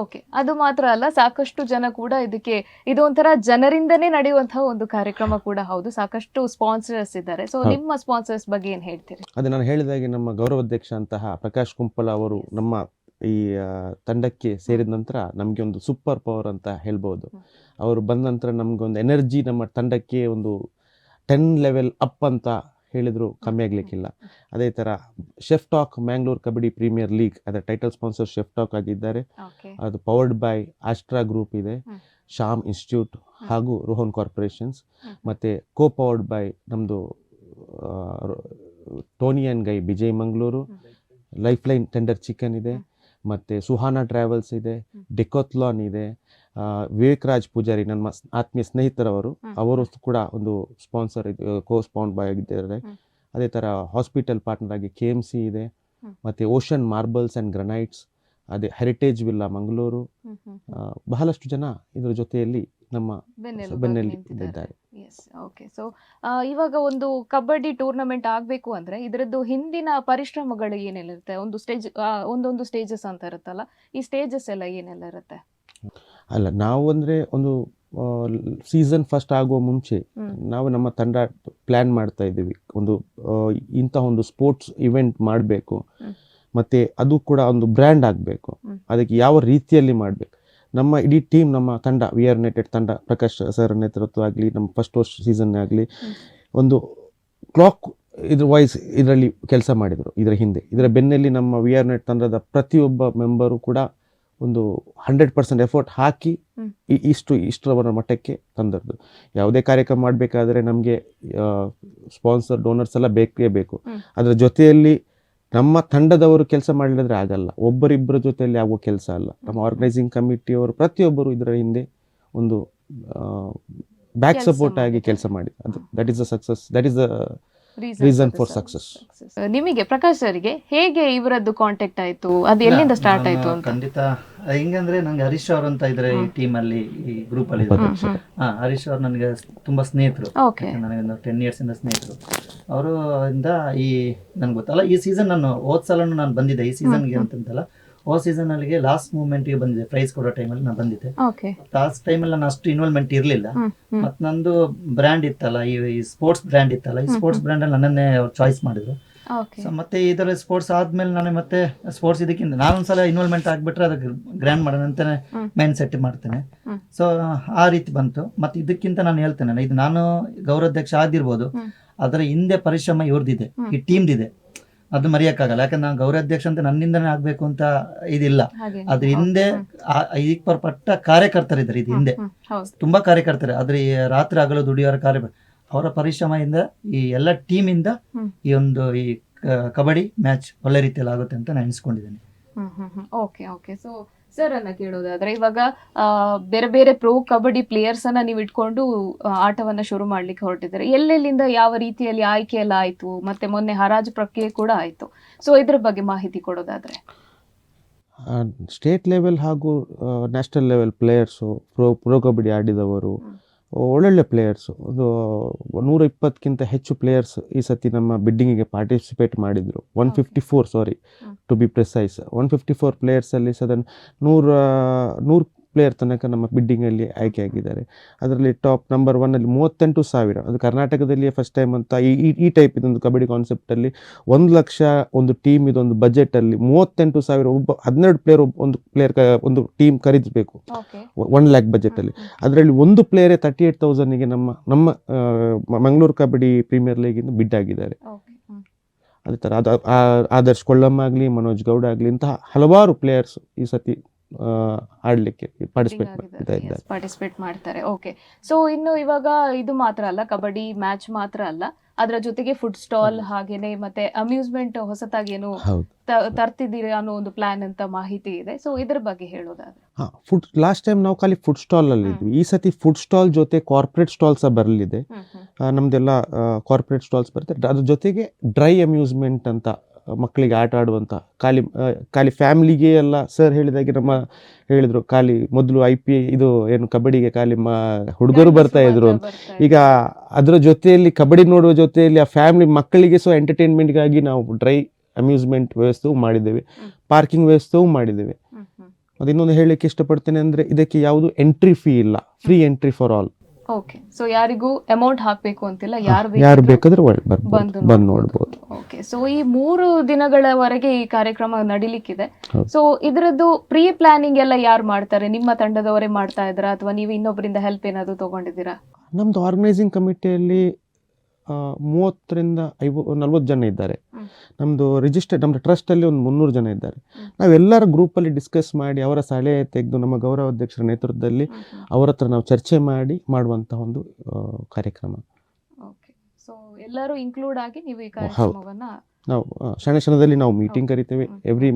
ಓಕೆ. ಅದು ಮಾತ್ರ ಅಲ್ಲ ಸಾಕಷ್ಟು ಜನ ಕೂಡ ಇದಕ್ಕೆ ಇದು ಒಂಥರ ಜನರಿಂದನೇ ನಡೆಯುವಂತಹ ಒಂದು ಕಾರ್ಯಕ್ರಮ ಕೂಡ ಹೌದು. ಸಾಕಷ್ಟು ಸ್ಪಾನ್ಸರ್ಸ್ ಇದ್ದಾರೆ. ಸೊ ನಿಮ್ಮ ಸ್ಪಾನ್ಸರ್ಸ್ ಬಗ್ಗೆ ಏನು ಹೇಳ್ತೀರಿ?
ಅದೇ ನಾನು ಹೇಳಿದಾಗೆ ನಮ್ಮ ಗೌರವಾಧ್ಯಕ್ಷ ಅಂತಹ ಪ್ರಕಾಶ್ ಕುಂಪಲ ಅವರು ನಮ್ಮ ಈ ತಂಡಕ್ಕೆ ಸೇರಿದ ನಂತರ ನಮಗೆ ಒಂದು ಸೂಪರ್ ಪವರ್ ಅಂತ ಹೇಳ್ಬೋದು. ಅವರು ಬಂದ ನಂತರ ನಮಗೊಂದು ಒಂದು ಎನರ್ಜಿ ನಮ್ಮ ತಂಡಕ್ಕೆ ಒಂದು ಟೆನ್ ಲೆವೆಲ್ ಅಪ್ ಅಂತ ಹೇಳಿದ್ರು ಕಮ್ಮಿ ಆಗ್ಲಿಕ್ಕಿಲ್ಲ. ಅದೇ ತರ chef talk Mangalore kabaddi premier league ಅದರ ಟೈಟಲ್ ಸ್ಪಾನ್ಸರ್ ಶೆಫ್ ಟಾಕ್ ಆಗಿದ್ದಾರೆ. ಅದು ಪವರ್ಡ್ ಬೈ ಆಸ್ಟ್ರಾ ಗ್ರೂಪ್ ಇದೆ. ಶಾಮ್ ಇನ್ಸ್ಟಿಟ್ಯೂಟ್ ಹಾಗೂ ರೋಹನ್ ಕಾರ್ಪೊರೇಷನ್ಸ್ ಮತ್ತು ಕೋ ಪವರ್ಡ್ ಬೈ ನಮ್ಮದು ಟೋನಿಯನ್ ಗೈ Vijay Mangaluru. Life line tender chicken ಇದೆ ಮತ್ತು ಸುಹಾನಾ ಟ್ರಾವೆಲ್ಸ್ ಇದೆ. ಡೆಕೋತ್ಲಾನ್ ಇದೆ ಆ, ವಿವೇಕ್ ರಾಜ್ ಪೂಜಾರಿ ನಮ್ಮ ಆತ್ಮೀಯ ಸ್ನೇಹಿತರವರು ಅವರು ಕೂಡ ಒಂದು ಸ್ಪಾನ್ಸರ್ ಕೋ ಸ್ಪಾನ್ ಬಾಯ್ ಆಗಿದ್ದಾರೆ. ಅದೇ ಥರ ಹಾಸ್ಪಿಟಲ್ ಪಾರ್ಟ್ನರ್ ಆಗಿ ಕೆ ಎಂ ಸಿ ಇದೆ. ಮತ್ತೆ ಓಷನ್ ಮಾರ್ಬಲ್ಸ್ ಆ್ಯಂಡ್ ಗ್ರನೈಟ್ಸ್ ಅದೇ ಹೆರಿಟೇಜ್ ವಿಲ್ಲಾ ಮಂಗಳೂರು ಬಹಳಷ್ಟು ಜನ ಇದರ ಜೊತೆಯಲ್ಲಿ ನಮ್ಮ ಬೆನ್ನೆಲ್ಲಿ. ಇದ್ದಾರೆ.
ಓಕೆ ಸೊ ಇವಾಗ ಒಂದು ಕಬಡ್ಡಿ ಟೂರ್ನಮೆಂಟ್ ಆಗಬೇಕು ಅಂದ್ರೆ ಇದರದ್ದು ಹಿಂದಿನ ಪರಿಶ್ರಮಗಳು ಏನೆಲ್ಲ ಇರುತ್ತೆ? ಒಂದು ಸ್ಟೇಜ್ ಒಂದೊಂದು ಸ್ಟೇಜಸ್ ಅಂತ ಇರುತ್ತಲ್ಲ ಈ ಸ್ಟೇಜಸ್ ಎಲ್ಲ ಏನೆಲ್ಲ ಇರುತ್ತೆ?
ಅಲ್ಲ ನಾವು ಅಂದರೆ ಒಂದು ಸೀಸನ್ ಫಸ್ಟ್ ಆಗುವ ಮುಂಚೆ ನಾವು ನಮ್ಮ ತಂಡ ಪ್ಲ್ಯಾನ್ ಮಾಡ್ತಾ ಇದ್ದೀವಿ. ಒಂದು ಇಂತಹ ಒಂದು ಸ್ಪೋರ್ಟ್ಸ್ ಇವೆಂಟ್ ಮಾಡಬೇಕು.
ಮತ್ತೆ
ಮತ್ತು ಅದು ಕೂಡ ಒಂದು ಬ್ರ್ಯಾಂಡ್ ಆಗಬೇಕು. ಅದಕ್ಕೆ ಯಾವ ರೀತಿಯಲ್ಲಿ ಮಾಡಬೇಕು? ನಮ್ಮ ಇಡೀ ಟೀಮ್ ನಮ್ಮ ತಂಡ ವಿ ಆರ್ ಯುನೈಟೆಡ್ ತಂಡ ಪ್ರಕಾಶ್ ಸರ್ ನೇತೃತ್ವ ಆಗಲಿ ನಮ್ಮ ಫಸ್ಟ್ ವರ್ಷ ಸೀಸನ್ ಆಗಲಿ ಒಂದು ಕ್ಲಾಕ್ ಇದ್ರ ವೈಸ್ ಇದರಲ್ಲಿ ಕೆಲಸ ಮಾಡಿದರು ಇದರ ಹಿಂದೆ. ಇದರ ಬೆನ್ನಲ್ಲಿ ನಮ್ಮ ವಿ ಆರ್ ನೆಟ್ ತಂಡದ ಪ್ರತಿಯೊಬ್ಬ ಮೆಂಬರು ಕೂಡ ಒಂದು ಹಂಡ್ರೆಡ್ ಪರ್ಸೆಂಟ್ ಎಫರ್ಟ್ ಹಾಕಿ ಇಷ್ಟು ಇಷ್ಟರವರ ಮಟ್ಟಕ್ಕೆ ತಂದದ್ದು. ಯಾವುದೇ ಕಾರ್ಯಕ್ರಮ ಮಾಡಬೇಕಾದ್ರೆ ನಮಗೆ ಸ್ಪಾನ್ಸರ್ ಡೋನರ್ಸ್ ಎಲ್ಲ ಬೇಕೇ ಬೇಕು. ಅದರ ಜೊತೆಯಲ್ಲಿ ನಮ್ಮ ತಂಡದವರು ಕೆಲಸ ಮಾಡಿದ್ರೆ ಆಗಲ್ಲ. ಒಬ್ಬರಿಬ್ಬರ ಜೊತೆಯಲ್ಲಿ ಆಗುವ ಕೆಲಸ ಅಲ್ಲ. ನಮ್ಮ ಆರ್ಗನೈಸಿಂಗ್ ಕಮಿಟಿಯವರು ಪ್ರತಿಯೊಬ್ಬರು ಇದರ ಹಿಂದೆ ಒಂದು ಬ್ಯಾಕ್ ಸಪೋರ್ಟ್ ಆಗಿ ಕೆಲಸ ಮಾಡಿ ಅದು that is the success that is the
Reason for
success.
ನಿಮಗೆ ಪ್ರಕಾಶ್ ಅವರಿಗೆ ಹೇಗೆ ಇವರದ್ದು ಕಾಂಟ್ಯಾಕ್ಟ್ ಆಯ್ತು? ಅದು ಎಲ್ಲಿಂದ ಸ್ಟಾರ್ಟ್ ಆಯ್ತು ಅಂತ?
ಖಂಡಿತ ಹೆಂಗಂದ್ರೆ ನಂಗೆ ಹರೀಶ್ ಅವರು ಅಂತ ಇದ್ರೆ ಈ. ಟೀಮ್ ಅಲ್ಲಿ ಈ ಗ್ರೂಪ್ ಅಲ್ಲಿ. ಹಾ ಹರೀಶ್ ಅವ್ರು ನನಗೆ ತುಂಬಾ ಸ್ನೇಹಿತರು.
ಓಕೆ
ನನಗೆ ಟೆನ್ ಇಯರ್ಸ್ ಇಂದ ಸ್ನೇಹಿತರು. ಅವರು ಇಂದ ಈ ನನ್ಗೆ ಗೊತ್ತಲ್ಲ ಈ ಸೀಸನ್ ನಾನು ಹೋದ್ ಸಲನು ನಾನು ಬಂದಿದ್ದೆ. ಈ ಸೀಸನ್ಗೆ. ಅಂತಂತಲ್ಲ. ಹೋದ ಸೀಸನ್ ಅಲ್ಲಿಗೆ ಲಾಸ್ಟ್ ಮೂಮೆಂಟ್ಗೆ ಬಂದಿದೆ ಪ್ರೈಸ್ ಕೊಡೋ ಟೈಮಲ್ಲಿ ನಾನು ಬಂದಿದ್ದೆ.
ಓಕೆ
ಲಾಸ್ಟ್ ಟೈಮಲ್ಲಿ ನಾನು ಅಷ್ಟು ಇನ್ವಾಲ್ವ್ಮೆಂಟ್ ಇರಲಿಲ್ಲ. ಮತ್ತು ನಂದು ಬ್ರ್ಯಾಂಡ್ ಇತ್ತಲ್ಲ ಈ ಸ್ಪೋರ್ಟ್ಸ್ ಬ್ರ್ಯಾಂಡ್ ಇತ್ತಲ್ಲ ಈ ಸ್ಪೋರ್ಟ್ಸ್ ಬ್ರ್ಯಾಂಡ್ ಅಲ್ಲಿ ನನ್ನನ್ನೇ ಚಾಯ್ಸ್ ಮಾಡಿದ್ರು. ಸೊ ಮತ್ತೆ ಇದರ ಸ್ಪೋರ್ಟ್ಸ್ ಆದ್ಮೇಲೆ ನಾನು ಮತ್ತೆ ಸ್ಪೋರ್ಟ್ಸ್ ಇದಕ್ಕಿಂತ ನಾನೊಂದ್ಸಲ ಇನ್ವಾಲ್ವ್ಮೆಂಟ್ ಆಗ್ಬಿಟ್ರೆ ಅದಕ್ಕೆ ಗ್ರ್ಯಾಂಡ್ ಮಾಡೋಣ ಅಂತಾನೆ. ಮೈಂಡ್ ಸೆಟ್ ಮಾಡ್ತೇನೆ. ಸೊ ಆ ರೀತಿ ಬಂತು. ಮತ್ತೆ ಇದಕ್ಕಿಂತ ನಾನು ಹೇಳ್ತೇನೆ ಇದು ನಾನು ಗೌರವಾಧ್ಯಕ್ಷ ಆಗಿರ್ಬೋದು. ಅದರ ಹಿಂದೆ ಪರಿಶ್ರಮ
ಇವ್ರದ್ದಿದೆ.
ಈ ಟೀಮ್ದಿದೆ ಅದು ಮರೆಯಕ್ಕಾಗಲ್ಲ. ಯಾಕಂದ್ರೆ ನಾನು ಗೌರವಾಧ್ಯಕ್ಷ ಅಂತ ನನ್ನಿಂದನೇ ಆಗ್ಬೇಕು ಅಂತ ಇದಿಲ್ಲ. ಅದ್ರ ಹಿಂದೆ ಈಗ ಪಟ್ಟ ಕಾರ್ಯಕರ್ತರಿದ್ದಾರೆ ಇದು ಹಿಂದೆ. ತುಂಬಾ ಕಾರ್ಯಕರ್ತರು. ಆದ್ರೆ ಈ ರಾತ್ರಿ ಆಗಲು ದುಡಿಯೋರ ಕಾರ್ಯ ಅವರ ಪರಿಶ್ರಮದಿಂದ ಈ ಎಲ್ಲ ಟೀಮ್
ಇಂದ
ಈ ಒಂದು ಈ ಕಬಡ್ಡಿ ಮ್ಯಾಚ್ ಒಳ್ಳೆ ರೀತಿಯಲ್ಲಿ ಆಗುತ್ತೆ ಅಂತ ನಾನು ಎಣಿಸ್ಕೊಂಡಿದ್ದೇನೆ.
ಓಕೆ ಓಕೆ ಸೊ ಸರ್ ಅನ್ನ ಕೇಳೋದಾದ್ರೆ ಇವಾಗ ಬೇರೆ ಬೇರೆ ಪ್ರೋ ಕಬಡ್ಡಿ ಪ್ಲೇಯರ್ಸ್ ಅನ್ನ ನೀವು ಇಟ್ಕೊಂಡು ಆಟವನ್ನ ಶುರು ಮಾಡ್ಲಿಕ್ಕೆ ಹೊರಟಿದ್ದಾರೆ. ಎಲ್ಲೆಲ್ಲಿಂದ ಯಾವ ರೀತಿಯಲ್ಲಿ ಆಯ್ಕೆ ಎಲ್ಲ ಆಯ್ತು? ಮತ್ತೆ ಮೊನ್ನೆ ಹರಾಜು ಪ್ರಕ್ರಿಯೆ ಕೂಡ ಆಯ್ತು. ಸೊ ಇದ್ರ ಬಗ್ಗೆ ಮಾಹಿತಿ ಕೊಡೋದಾದ್ರೆ.
ಸ್ಟೇಟ್ ಲೆವೆಲ್ ಹಾಗೂ national level players pro pro kabaddi ಆಡಿದವರು. ಒಳ್ಳೊಳ್ಳೆ ಪ್ಲೇಯರ್ಸು ಒಂದು ನೂರ ಇಪ್ಪತ್ತಕ್ಕಿಂತ ಹೆಚ್ಚು ಪ್ಲೇಯರ್ಸ್ ಈ ಸತಿ ನಮ್ಮ ಬಿಡ್ಡಿಂಗಿಗೆ ಪಾರ್ಟಿಸಿಪೇಟ್ ಮಾಡಿದರು. One fifty four sorry to be precise one fifty four ಪ್ಲೇಯರ್ಸಲ್ಲಿ ಸದನ್ ನೂರ ನೂರು ಪ್ಲೇಯರ್ ತನಕ ನಮ್ಮ ಬಿಡ್ಡಿಂಗಲ್ಲಿ ಆಯ್ಕೆಯಾಗಿದ್ದಾರೆ ಅದರಲ್ಲಿ ಟಾಪ್ ನಂಬರ್ ಒನ್ನಲ್ಲಿ ಮೂವತ್ತೆಂಟು ಸಾವಿರ. ಅದು ಕರ್ನಾಟಕದಲ್ಲಿಯೇ ಫಸ್ಟ್ ಟೈಮ್ ಅಂತ ಈ ಈ- ಟೈಪ್ ಇದೊಂದು ಕಬಡ್ಡಿ ಕಾನ್ಸೆಪ್ಟಲ್ಲಿ ಒಂದು ಲಕ್ಷ ಒಂದು ಟೀಮ್ ಇದೊಂದು ಬಜೆಟಲ್ಲಿ ಮೂವತ್ತೆಂಟು ಸಾವಿರ ಒಬ್ಬ ಹನ್ನೆರಡು ಪ್ಲೇಯರ್ ಒಂದು ಪ್ಲೇಯರ್ ಒಂದು ಟೀಮ್ ಖರೀದಿಸಬೇಕು. ಒನ್ ಲ್ಯಾಕ್ ಬಜೆಟಲ್ಲಿ ಅದರಲ್ಲಿ ಒಂದು ಪ್ಲೇಯರೇ ತರ್ಟಿ ಏಟ್ ತೌಸಂಡಿಗೆ ನಮ್ಮ ನಮ್ಮ ಮಂಗಳೂರು ಕಬಡ್ಡಿ ಪ್ರೀಮಿಯರ್ ಲೀಗಿಂದ ಬಿಡ್ ಆಗಿದ್ದಾರೆ. ಅದೇ ಥರ ಅದು ಆದರ್ಶ್ ಕೊಳ್ಳಮ್ಮ ಆಗಲಿ ಮನೋಜ್ ಗೌಡ ಆಗಲಿ ಇಂತಹ ಹಲವಾರು ಪ್ಲೇಯರ್ಸ್ ಈ ಸತಿ ಆಡ್ಲಿಕ್ಕೆ ಪಾರ್ಟಿಸಿಪೇಟ್ ಮಾಡ್ತಾ ಇದ್ದಾರೆ.
ಪಾರ್ಟಿಸಿಪೇಟ್ ಮಾಡ್ತಾರೆ. ಓಕೆ ಸೊ ಇನ್ನು ಇವಾಗ ಇದು ಮಾತ್ರ ಅಲ್ಲ ಕಬಡ್ಡಿ ಮ್ಯಾಚ್ ಮಾತ್ರ ಅಲ್ಲ. ಅದರ ಜೊತೆಗೆ ಫುಡ್ ಸ್ಟಾಲ್ ಹಾಗೇನೆ ಮತ್ತೆ ಅಮ್ಯೂಸ್ಮೆಂಟ್ ಹೊಸತಾಗಿ ಏನು ತರ್ತಿದ್ದೀರಿ ಅನ್ನೋ ಒಂದು ಪ್ಲಾನ್ ಅಂತ ಮಾಹಿತಿ ಇದೆ. ಸೊ ಇದ್ರ ಬಗ್ಗೆ ಹೇಳೋದಾದ್ರೆ.
ಹಾ ಫುಡ್ ಲಾಸ್ಟ್ ಟೈಮ್ ನಾವು ಖಾಲಿ ಫುಡ್ ಸ್ಟಾಲ್ ಅಲ್ಲಿ ಇದ್ವಿ. ಈ ಸತಿ ಫುಡ್ ಸ್ಟಾಲ್ ಜೊತೆ ಕಾರ್ಪೊರೇಟ್ ಸ್ಟಾಲ್ ಸಹ ಬರಲಿದೆ. ನಮ್ದೆಲ್ಲ ಕಾರ್ಪೊರೇಟ್ ಸ್ಟಾಲ್ಸ್ ಬರುತ್ತೆ ಅದ್ರ ಜೊತೆಗೆ ಡ್ರೈ ಅಮ್ಯೂಸ್ಮೆಂಟ್ ಅಂತ ಮಕ್ಕಳಿಗೆ ಆಟ ಆಡುವಂಥ ಖಾಲಿ ಖಾಲಿ ಫ್ಯಾಮಿಲಿಗೆ ಅಲ್ಲ. ಸರ್ ಹೇಳಿದಾಗೆ ನಮ್ಮ ಹೇಳಿದರು ಖಾಲಿ ಮೊದಲು ಐ ಪಿ ಇದು ಏನು ಕಬಡ್ಡಿಗೆ ಖಾಲಿ ಮ ಹುಡುಗರು ಬರ್ತಾ ಇದ್ರು ಅಂತ. ಈಗ ಅದರ ಜೊತೆಯಲ್ಲಿ ಕಬಡ್ಡಿ ನೋಡುವ ಜೊತೆಯಲ್ಲಿ ಆ ಫ್ಯಾಮಿಲಿ ಮಕ್ಕಳಿಗೆ ಸೊ ಎಂಟರ್ಟೈನ್ಮೆಂಟ್ಗಾಗಿ ನಾವು ಡ್ರೈ ಅಮ್ಯೂಸ್ಮೆಂಟ್ ವ್ಯವಸ್ಥೆಯೂ ಮಾಡಿದ್ದೇವೆ. ಪಾರ್ಕಿಂಗ್ ವ್ಯವಸ್ಥೆಯೂ ಮಾಡಿದ್ದೇವೆ.
ಹ್ಮ್ ಹ್ಮ್.
ಅದು ಇನ್ನೊಂದು ಹೇಳಲಿಕ್ಕೆ ಇಷ್ಟಪಡ್ತೇನೆ ಅಂದರೆ ಇದಕ್ಕೆ ಯಾವುದು ಎಂಟ್ರಿ ಫೀ ಇಲ್ಲ. Free entry for all
okay so ಯಾರಿಗೂ ಅಮೌಂಟ್ ಹಾಕಬೇಕು ಅಂತಿಲ್ಲ ಯಾರು
ಯಾರು ಬೇಕಾದ್ರೆ
ಬಂದು
ಬಂದು ನೋಡ್ಬೋದು.
ಓಕೆ ಸೊ ಈ ಮೂರು ದಿನಗಳವರೆಗೆ ಈ ಕಾರ್ಯಕ್ರಮ ನಡಿಲಿಕ್ಕಿದೆ. ಸೊ ಇದರದ್ದು ಪ್ರೀ ಪ್ಲಾನಿಂಗ್ ಎಲ್ಲ ಯಾರು ಮಾಡ್ತಾರೆ? ನಿಮ್ಮ ತಂಡದವರೇ ಮಾಡ್ತಾ ಇದ್ರಾ ಅಥವಾ ನೀವು ಇನ್ನೊಬ್ಬರಿಂದ ಹೆಲ್ಪ್ ಏನಾದರೂ ತಗೊಂಡಿದ್ದೀರಾ?
ನಮ್ದು ಆರ್ಗನೈಸಿಂಗ್ ಕಮಿಟಿಯಲ್ಲಿ ಮೂವತ್ತರಿಂದ ಐವ ನಲ್ವತ್ತು ಜನ ಇದ್ದಾರೆ. ನಮ್ಮದು ರಿಜಿಸ್ಟರ್ಡ್ ನಮ್ಮ ಟ್ರಸ್ಟಲ್ಲಿ ಒಂದು ಮುನ್ನೂರು ಜನ ಇದ್ದಾರೆ. ನಾವೆಲ್ಲರೂ ಗ್ರೂಪಲ್ಲಿ ಡಿಸ್ಕಸ್ ಮಾಡಿ ಅವರ ಸಲಹೆ ತೆಗೆದು ನಮ್ಮ ಗೌರವಾಧ್ಯಕ್ಷರ ನೇತೃತ್ವದಲ್ಲಿ ಅವರ ಹತ್ರ ನಾವು ಚರ್ಚೆ ಮಾಡಿ ಮಾಡುವಂಥ ಒಂದು ಕಾರ್ಯಕ್ರಮ.
ಓಕೆ ಸೊ ಎಲ್ಲರೂ ಇನ್ಕ್ಲೂಡ್ ಆಗಿ ನೀವು ಈ ಕಾರ್ಯಕ್ರಮವನ್ನ
ನಾವು ಕ್ಷಣ ಕ್ಷಣದಲ್ಲಿ ನಾವು ಮೀಟಿಂಗ್ ಕರಿತೇವೆ. ಎವ್ರಿ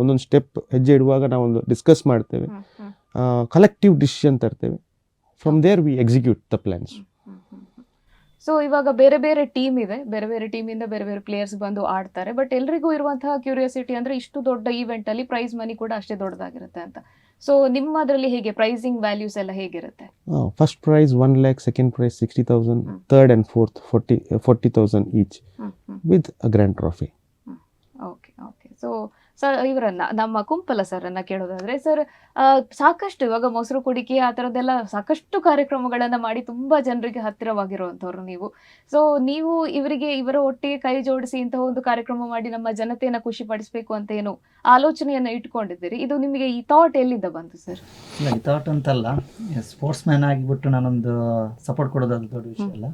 ಒಂದೊಂದು ಸ್ಟೆಪ್ ಹೆಜ್ಜೆ ಇಡುವಾಗ ನಾವೊಂದು ಡಿಸ್ಕಸ್ ಮಾಡ್ತೇವೆ. ಕಲೆಕ್ಟಿವ್ ಡಿಸಿಷನ್ ತರ್ತೇವೆ. From there we execute the plans.
So ಇವಾಗ ಬೇರೆ ಬೇರೆ ಟೀಮ್ ಇದೆ ಬೇರೆ ಬೇರೆ ಟೀಮ್ ಇಂದ ಬೇರೆ ಬೇರೆ ಪ್ಲೇಯರ್ಸ್ ಬಂದು ಆಡ್ತಾರೆ. ಬಟ್ ಎಲ್ರಿಗೂ ಇರುವಂತಹ ಕ್ಯೂರಿಯಾಸಿಟಿ ಅಂದ್ರೆ ಇಷ್ಟು ದೊಡ್ಡ ಈವೆಂಟ್ ಅಲ್ಲಿ ಪ್ರೈಸ್ ಮನಿ ಕೂಡ ಅಷ್ಟೇ ದೊಡ್ಡದಾಗಿರುತ್ತೆ ಅಂತ. ಸೊ ನಿಮ್ಮದ್ರಲ್ಲಿ ಹೇಗೆ? ಪ್ರೈಸಿಂಗ್ ವ್ಯಾಲ್ಯೂಸ್ ಎಲ್ಲ ಹೇಗಿರುತ್ತೆ?
First prize one lakh second prize sixty thousand
third
third and fourth forty forty thousand each with a grand trophy
okay okay so sir ಇವರನ್ನ ನಮ್ಮ ಕುಂಪಲ ಸರ್ ಅನ್ನ ಕೇಳೋದಾದ್ರೆ ಸರ್ ಸಾಕಷ್ಟು ಇವಾಗ ಮೊಸರು ಕುಡಿಕೆ ಆ ಥರದ್ದೆಲ್ಲ ಸಾಕಷ್ಟು ಕಾರ್ಯಕ್ರಮಗಳನ್ನ ಮಾಡಿ ತುಂಬಾ ಜನರಿಗೆ ಹತ್ತಿರವಾಗಿರುವಂತವ್ರು ನೀವು. ಸೊ ನೀವು ಇವರಿಗೆ ಇವರ ಒಟ್ಟಿಗೆ ಕೈ ಜೋಡಿಸಿ ಇಂತಹ ಒಂದು ಕಾರ್ಯಕ್ರಮ ಮಾಡಿ ನಮ್ಮ ಜನತೆಯನ್ನ ಖುಷಿ ಪಡಿಸ್ಬೇಕು ಅಂತ ಏನು ಆಲೋಚನೆಯನ್ನ ಇಟ್ಕೊಂಡಿದ್ದೀರಿ? ಇದು ನಿಮಗೆ ಈ ಥಾಟ್ ಎಲ್ಲಿಂದ ಬಂತು ಸರ್?
ಇಲ್ಲ ಈ ಥಾಟ್ ಅಂತಲ್ಲ. ಸ್ಪೋರ್ಟ್ಸ್ ಮ್ಯಾನ್ ಆಗಿಬಿಟ್ಟು ನಾನೊಂದು ಸಪೋರ್ಟ್ ಕೊಡೋದು ದೊಡ್ಡ ವಿಷಯ ಅಲ್ಲ.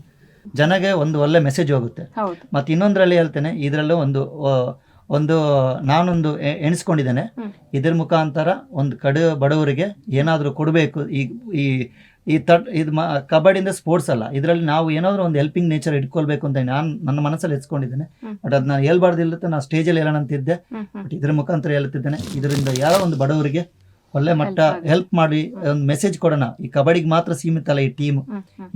ಜನಗೆ ಒಂದು ಒಳ್ಳೆ ಮೆಸೇಜ್ ಹೋಗುತ್ತೆ.
ಹೌದು.
ಇನ್ನೊಂದ್ರಲ್ಲಿ ಇನ್ನೊಂದರಲ್ಲಿ ಹೇಳ್ತೇನೆ ಇದರಲ್ಲೂ ಒಂದು ಒಂದು ನಾನೊಂದು ಎಣಿಸ್ಕೊಂಡಿದ್ದೇನೆ. ಇದ್ರ ಮುಖಾಂತರ ಒಂದು ಕಡು ಬಡವರಿಗೆ ಏನಾದರೂ ಕೊಡಬೇಕು. ಈ ಈ ಈ ತಟ್ ಇದು ಮ ಕಬಡ್ಡಿಯಿಂದ ಸ್ಪೋರ್ಟ್ಸ್ ಅಲ್ಲ. ಇದರಲ್ಲಿ ನಾವು ಏನಾದರೂ ಒಂದು ಹೆಲ್ಪಿಂಗ್ ನೇಚರ್ ಇಟ್ಕೊಳ್ಬೇಕು ಅಂತ ನಾನು ನನ್ನ ಮನಸ್ಸಲ್ಲಿ
ಹೆಚ್ಕೊಂಡಿದ್ದೇನೆ
ಬಟ್ ಅದು ನಾನು ಹೇಳ್ಬಾರ್ದಿಲ್ಲತ್ತೆ ನಾನು ಸ್ಟೇಜಲ್ಲಿ ಹೇಳೋಣ ಅಂತಿದ್ದೆ. ಬಟ್ ಇದ್ರ ಮುಖಾಂತರ ಹೇಳ್ತಿದ್ದೇನೆ ಇದರಿಂದ ಯಾರೋ ಒಂದು ಬಡವರಿಗೆ ಒಳ್ಳೆ ಮಟ್ಟ ಹೆಲ್ಪ್ ಮಾಡಿ ಒಂದು ಮೆಸೇಜ್ ಕೊಡೋಣ. ಈ ಕಬಡ್ಡಿಗೆ ಮಾತ್ರ ಸೀಮಿತ ಅಲ್ಲ ಈ ಟೀಮ್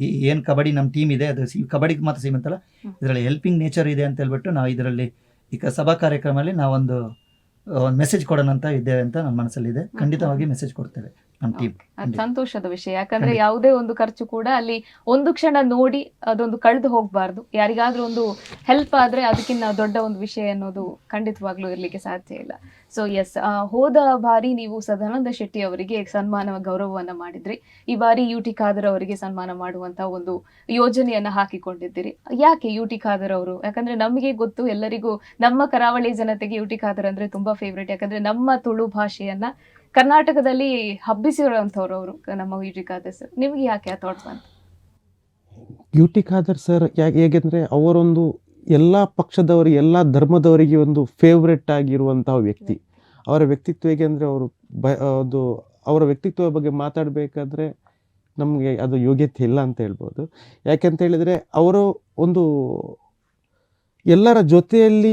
ಈ ಏನು ಕಬಡ್ಡಿ ನಮ್ಮ ಟೀಮ್ ಇದೆ ಅದು ಕಬಡ್ಡಿಗೆ ಮಾತ್ರ ಸೀಮಿತ ಅಲ್ಲ. ಇದರಲ್ಲಿ ಹೆಲ್ಪಿಂಗ್ ನೇಚರ್ ಇದೆ ಅಂತ ಹೇಳ್ಬಿಟ್ಟು ನಾವು ಇದರಲ್ಲಿ ಈಗ ಸಭಾ ಕಾರ್ಯಕ್ರಮದಲ್ಲಿ ನಾವೊಂದು, ಒಂದು ಮೆಸೇಜ್ ಕೊಡೋಣ ಅಂತ ಇದ್ದೇವೆ ಅಂತ ನನ್ನ ಮನಸ್ಸಲ್ಲಿದೆ. ಖಂಡಿತವಾಗಿ ಮೆಸೇಜ್ ಕೊಡ್ತೇವೆ.
ಅದು ಸಂತೋಷದ ವಿಷಯ. ಯಾಕಂದ್ರೆ ಯಾವುದೇ ಒಂದು ಖರ್ಚು ಕೂಡ ಅಲ್ಲಿ ಒಂದು ಕ್ಷಣ ನೋಡಿ ಅದೊಂದು ಕಳೆದು ಹೋಗ್ಬಾರ್ದು. ಯಾರಿಗಾದ್ರೂ ಒಂದು ಹೆಲ್ಪ್ ಆದ್ರೆ ಅದಕ್ಕಿಂತ ದೊಡ್ಡ ಒಂದು ವಿಷಯ ಅನ್ನೋದು ಖಂಡಿತವಾಗ್ಲೂ ಇರ್ಲಿಕ್ಕೆ ಸಾಧ್ಯ ಇಲ್ಲ. ಸೊ ಎಸ್ ಹೋದ ಬಾರಿ ನೀವು ಸದಾನಂದ ಶೆಟ್ಟಿ ಅವರಿಗೆ ಸನ್ಮಾನ ಗೌರವವನ್ನ ಮಾಡಿದ್ರಿ. ಈ ಬಾರಿ ಯು ಟಿ ಖಾದರ್ ಅವರಿಗೆ ಸನ್ಮಾನ ಮಾಡುವಂತ ಒಂದು ಯೋಜನೆಯನ್ನ ಹಾಕಿಕೊಂಡಿದ್ದೀರಿ. ಯಾಕೆ ಯು ಟಿ ಖಾದರ್ ಅವರು? ಯಾಕಂದ್ರೆ ನಮಗೆ ಗೊತ್ತು ಎಲ್ಲರಿಗೂ ನಮ್ಮ ಕರಾವಳಿ ಜನತೆಗೆ ಯು ಟಿ ಖಾದರ್ ಅಂದ್ರೆ ತುಂಬಾ ಫೇವ್ರೇಟ್ ಯಾಕಂದ್ರೆ ನಮ್ಮ ತುಳು ಭಾಷೆಯನ್ನ ಕರ್ನಾಟಕದಲ್ಲಿ ಹಬ್ಬಿಸಿರುವಂಥವ್ರು ಅವರು, ನಮ್ಮ ಯು ಟಿ ಖಾದರ್ ಸರ್. ನಿಮಗೆ ಯಾಕೆ ಆ ಥಾಟ್ಸ್ ಬಂತು?
ಬ್ಯೂಟಿ ಖಾದರ್ ಸರ್ ಯಾಕೆ, ಹೇಗೆಂದರೆ ಅವರೊಂದು ಎಲ್ಲ ಪಕ್ಷದವರಿಗೆ ಎಲ್ಲ ಧರ್ಮದವರಿಗೆ ಒಂದು ಫೇವ್ರೆಟ್ ಆಗಿರುವಂತಹ ವ್ಯಕ್ತಿ. ಅವರ ವ್ಯಕ್ತಿತ್ವ ಹೇಗೆ ಅಂದರೆ ಅವರು ಬ ಒಂದು ಅವರ ವ್ಯಕ್ತಿತ್ವ ಬಗ್ಗೆ ಮಾತಾಡಬೇಕಾದ್ರೆ ನಮಗೆ ಅದು ಯೋಗ್ಯತೆ ಇಲ್ಲ ಅಂತ ಹೇಳ್ಬೋದು. ಯಾಕೆಂತ ಹೇಳಿದರೆ, ಅವರು ಒಂದು ಎಲ್ಲರ ಜೊತೆಯಲ್ಲಿ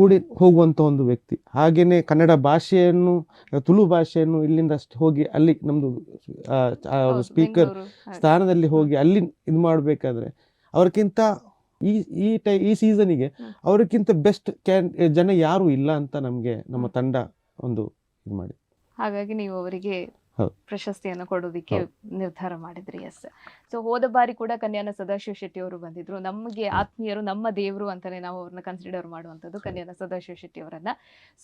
ಕೂಡಿ ಹೋಗುವಂಥ ಒಂದು ವ್ಯಕ್ತಿ ಹಾಗೆಯೇ ಕನ್ನಡ ಭಾಷೆಯನ್ನು ತುಳು ಭಾಷೆಯನ್ನು ಇಲ್ಲಿಂದಷ್ಟು ಹೋಗಿ ಅಲ್ಲಿ ನಮ್ಮದು ಸ್ಪೀಕರ್ ಸ್ಥಾನದಲ್ಲಿ ಹೋಗಿ ಅಲ್ಲಿ ಇದು ಮಾಡಬೇಕಾದ್ರೆ ಅವ್ರಿಗಿಂತ ಈ ಈ ಟೈ ಈ ಸೀಸನಿಗೆ. ಅವ್ರಿಗಿಂತ ಬೆಸ್ಟ್ ಕ್ಯಾನ್ ಜನ ಯಾರು ಇಲ್ಲ ಅಂತ ನಮಗೆ ನಮ್ಮ ತಂಡ ಒಂದು ಇದು ಮಾಡಿ
ಹಾಗಾಗಿ ನೀವು ಅವರಿಗೆ. ಪ್ರಶಸ್ತಿಯನ್ನು ಕೊಡೋದಿಕ್ಕೆ ನಿರ್ಧಾರ ಮಾಡಿದ್ರಿ ಎಸ್ ಸೊ ಹೋದ ಬಾರಿ ಕೂಡ ಕನ್ಯಾನ ಸದಾಶಿವ ಶೆಟ್ಟಿ ಅವರು ಬಂದಿದ್ರು. ನಮಗೆ ಆತ್ಮೀಯರು ನಮ್ಮ ದೇವರು ಅಂತಾನೆ ನಾವು ಅವ್ರನ್ನ ಕನ್ಸಿಡರ್ ಮಾಡುವಂಥದ್ದು ಕನ್ಯಾನ ಸದಾಶಿವ ಶೆಟ್ಟಿ ಅವರನ್ನ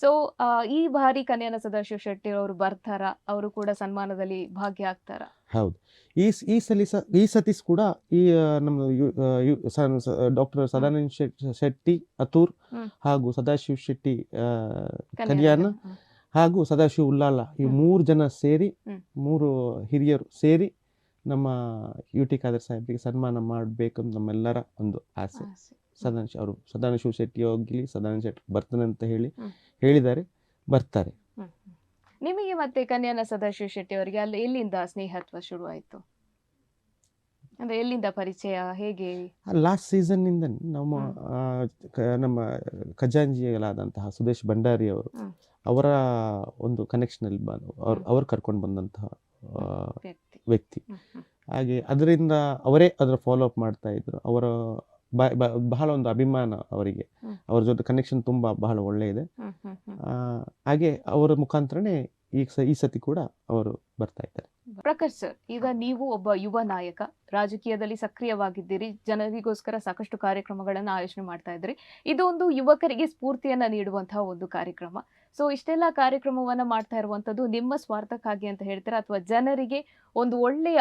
ಸೊ ಈ ಬಾರಿ ಕನ್ಯಾನ ಸದಾಶಿವ ಶೆಟ್ಟಿ ಅವರು ಬರ್ತಾರ? ಅವರು ಕೂಡ ಸನ್ಮಾನದಲ್ಲಿ ಭಾಗ್ಯ ಆಗ್ತಾರ?
ಹೌದು. ಈ ಈ ಸಲ ಈ ಸತಿ ಕೂಡ ಈ ನಮ್ಮ ಡಾಕ್ಟರ್ ಸದಾನಂದ ಶೆಟ್- ಶೆಟ್ಟಿ ಅತೂರ್. ಹಾಗೂ ಸದಾಶಿವ್ ಶೆಟ್ಟಿ ಕನ್ಯಾನ ಕಲ್ಯಾಣ ಹಾಗೂ ಸದಾಶಿವ ಉಲ್ಲಾಲ ಈ ಮೂರು ಜನ ಸೇರಿ ಮೂರು ಹಿರಿಯರು ಸೇರಿ ನಮ್ಮ ಯು ಟಿ ಖಾದರ್ ಸಾಹೇಬ್ಗೆ ಸನ್ಮಾನ ಮಾಡಬೇಕು ನಮ್ಮೆಲ್ಲರ ಒಂದು ಆಸೆ. ಸದಾನಂದ ಅವರು ಸದಾನಂದ ಶಿವ ಶೆಟ್ಟಿ ಹೋಗ್ಲಿ ಸದಾನಂದ ಶೆಟ್ಟಿ ಬರ್ತಾನೆ ಅಂತ ಹೇಳಿ. ಹೇಳಿದ್ದಾರೆ ಬರ್ತಾರೆ.
ನಿಮಗೆ ಮತ್ತೆ ಕನ್ಯಾನ ಸದಾಶಿವ ಶೆಟ್ಟಿ ಅವರಿಗೆ ಅಲ್ಲಿ ಎಲ್ಲಿಂದ ಸ್ನೇಹತ್ವ ಶುರುವಾಯಿತು? ಅಂದ್ರೆ ಎಲ್ಲಿಂದ ಪರಿಚಯ ಹೇಗೆ?
ಲಾಸ್ಟ್ ಸೀಸನ್ನಿಂದ ನಮ್ಮ ನಮ್ಮ ಖಜಾಂಜಿಗಳಾದಂತಹ ಸುದೇಶ್ ಭಂಡಾರಿ ಅವರು. ಅವರ ಒಂದು ಕನೆಕ್ಷನಲ್ಲಿ ಬಂದು ಅವ್ರು. ಅವ್ರು ಕರ್ಕೊಂಡು ಬಂದಂತಹ
ವ್ಯಕ್ತಿ.
ಹಾಗೆ ಅದರಿಂದ ಅವರೇ ಅದರ ಫಾಲೋ ಅಪ್ ಮಾಡ್ತಾ ಇದ್ರು. ಅವರ ಬಹಳ ಒಂದು ಅಭಿಮಾನ ಅವರಿಗೆ. ಅವರ ಜೊತೆ ಕನೆಕ್ಷನ್ ತುಂಬಾ ಬಹಳ ಒಳ್ಳೆ ಇದೆ ಹಾಗೆ ಅವರ ಮುಖಾಂತರನೇ ಈ ಸ ಈ ಸತಿ ಕೂಡ ಅವರು ಬರ್ತಾ ಇದ್ದಾರೆ.
ಪ್ರಕಾಶ್ ಸರ್ ಈಗ ನೀವು ಒಬ್ಬ ಯುವ ನಾಯಕ ರಾಜಕೀಯದಲ್ಲಿ ಸಕ್ರಿಯವಾಗಿದ್ದೀರಿ ಜನರಿಗೋಸ್ಕರ ಸಾಕಷ್ಟು ಕಾರ್ಯಕ್ರಮಗಳನ್ನು ಆಯೋಜನೆ ಮಾಡ್ತಾ ಇದ್ರಿ ಇದು ಒಂದು ಯುವಕರಿಗೆ ಸ್ಫೂರ್ತಿಯನ್ನ ನೀಡುವಂತಹ ಒಂದು ಕಾರ್ಯಕ್ರಮ. ಸೊ ಇಷ್ಟೆಲ್ಲ ಕಾರ್ಯಕ್ರಮವನ್ನ ಮಾಡ್ತಾ ಇರುವಂತದ್ದು ನಿಮ್ಮ ಸ್ವಾರ್ಥಕ್ಕಾಗಿ ಅಂತ ಹೇಳ್ತೀರಾ? ಅಥವಾ ಜನರಿಗೆ ಒಂದು ಒಳ್ಳೆಯ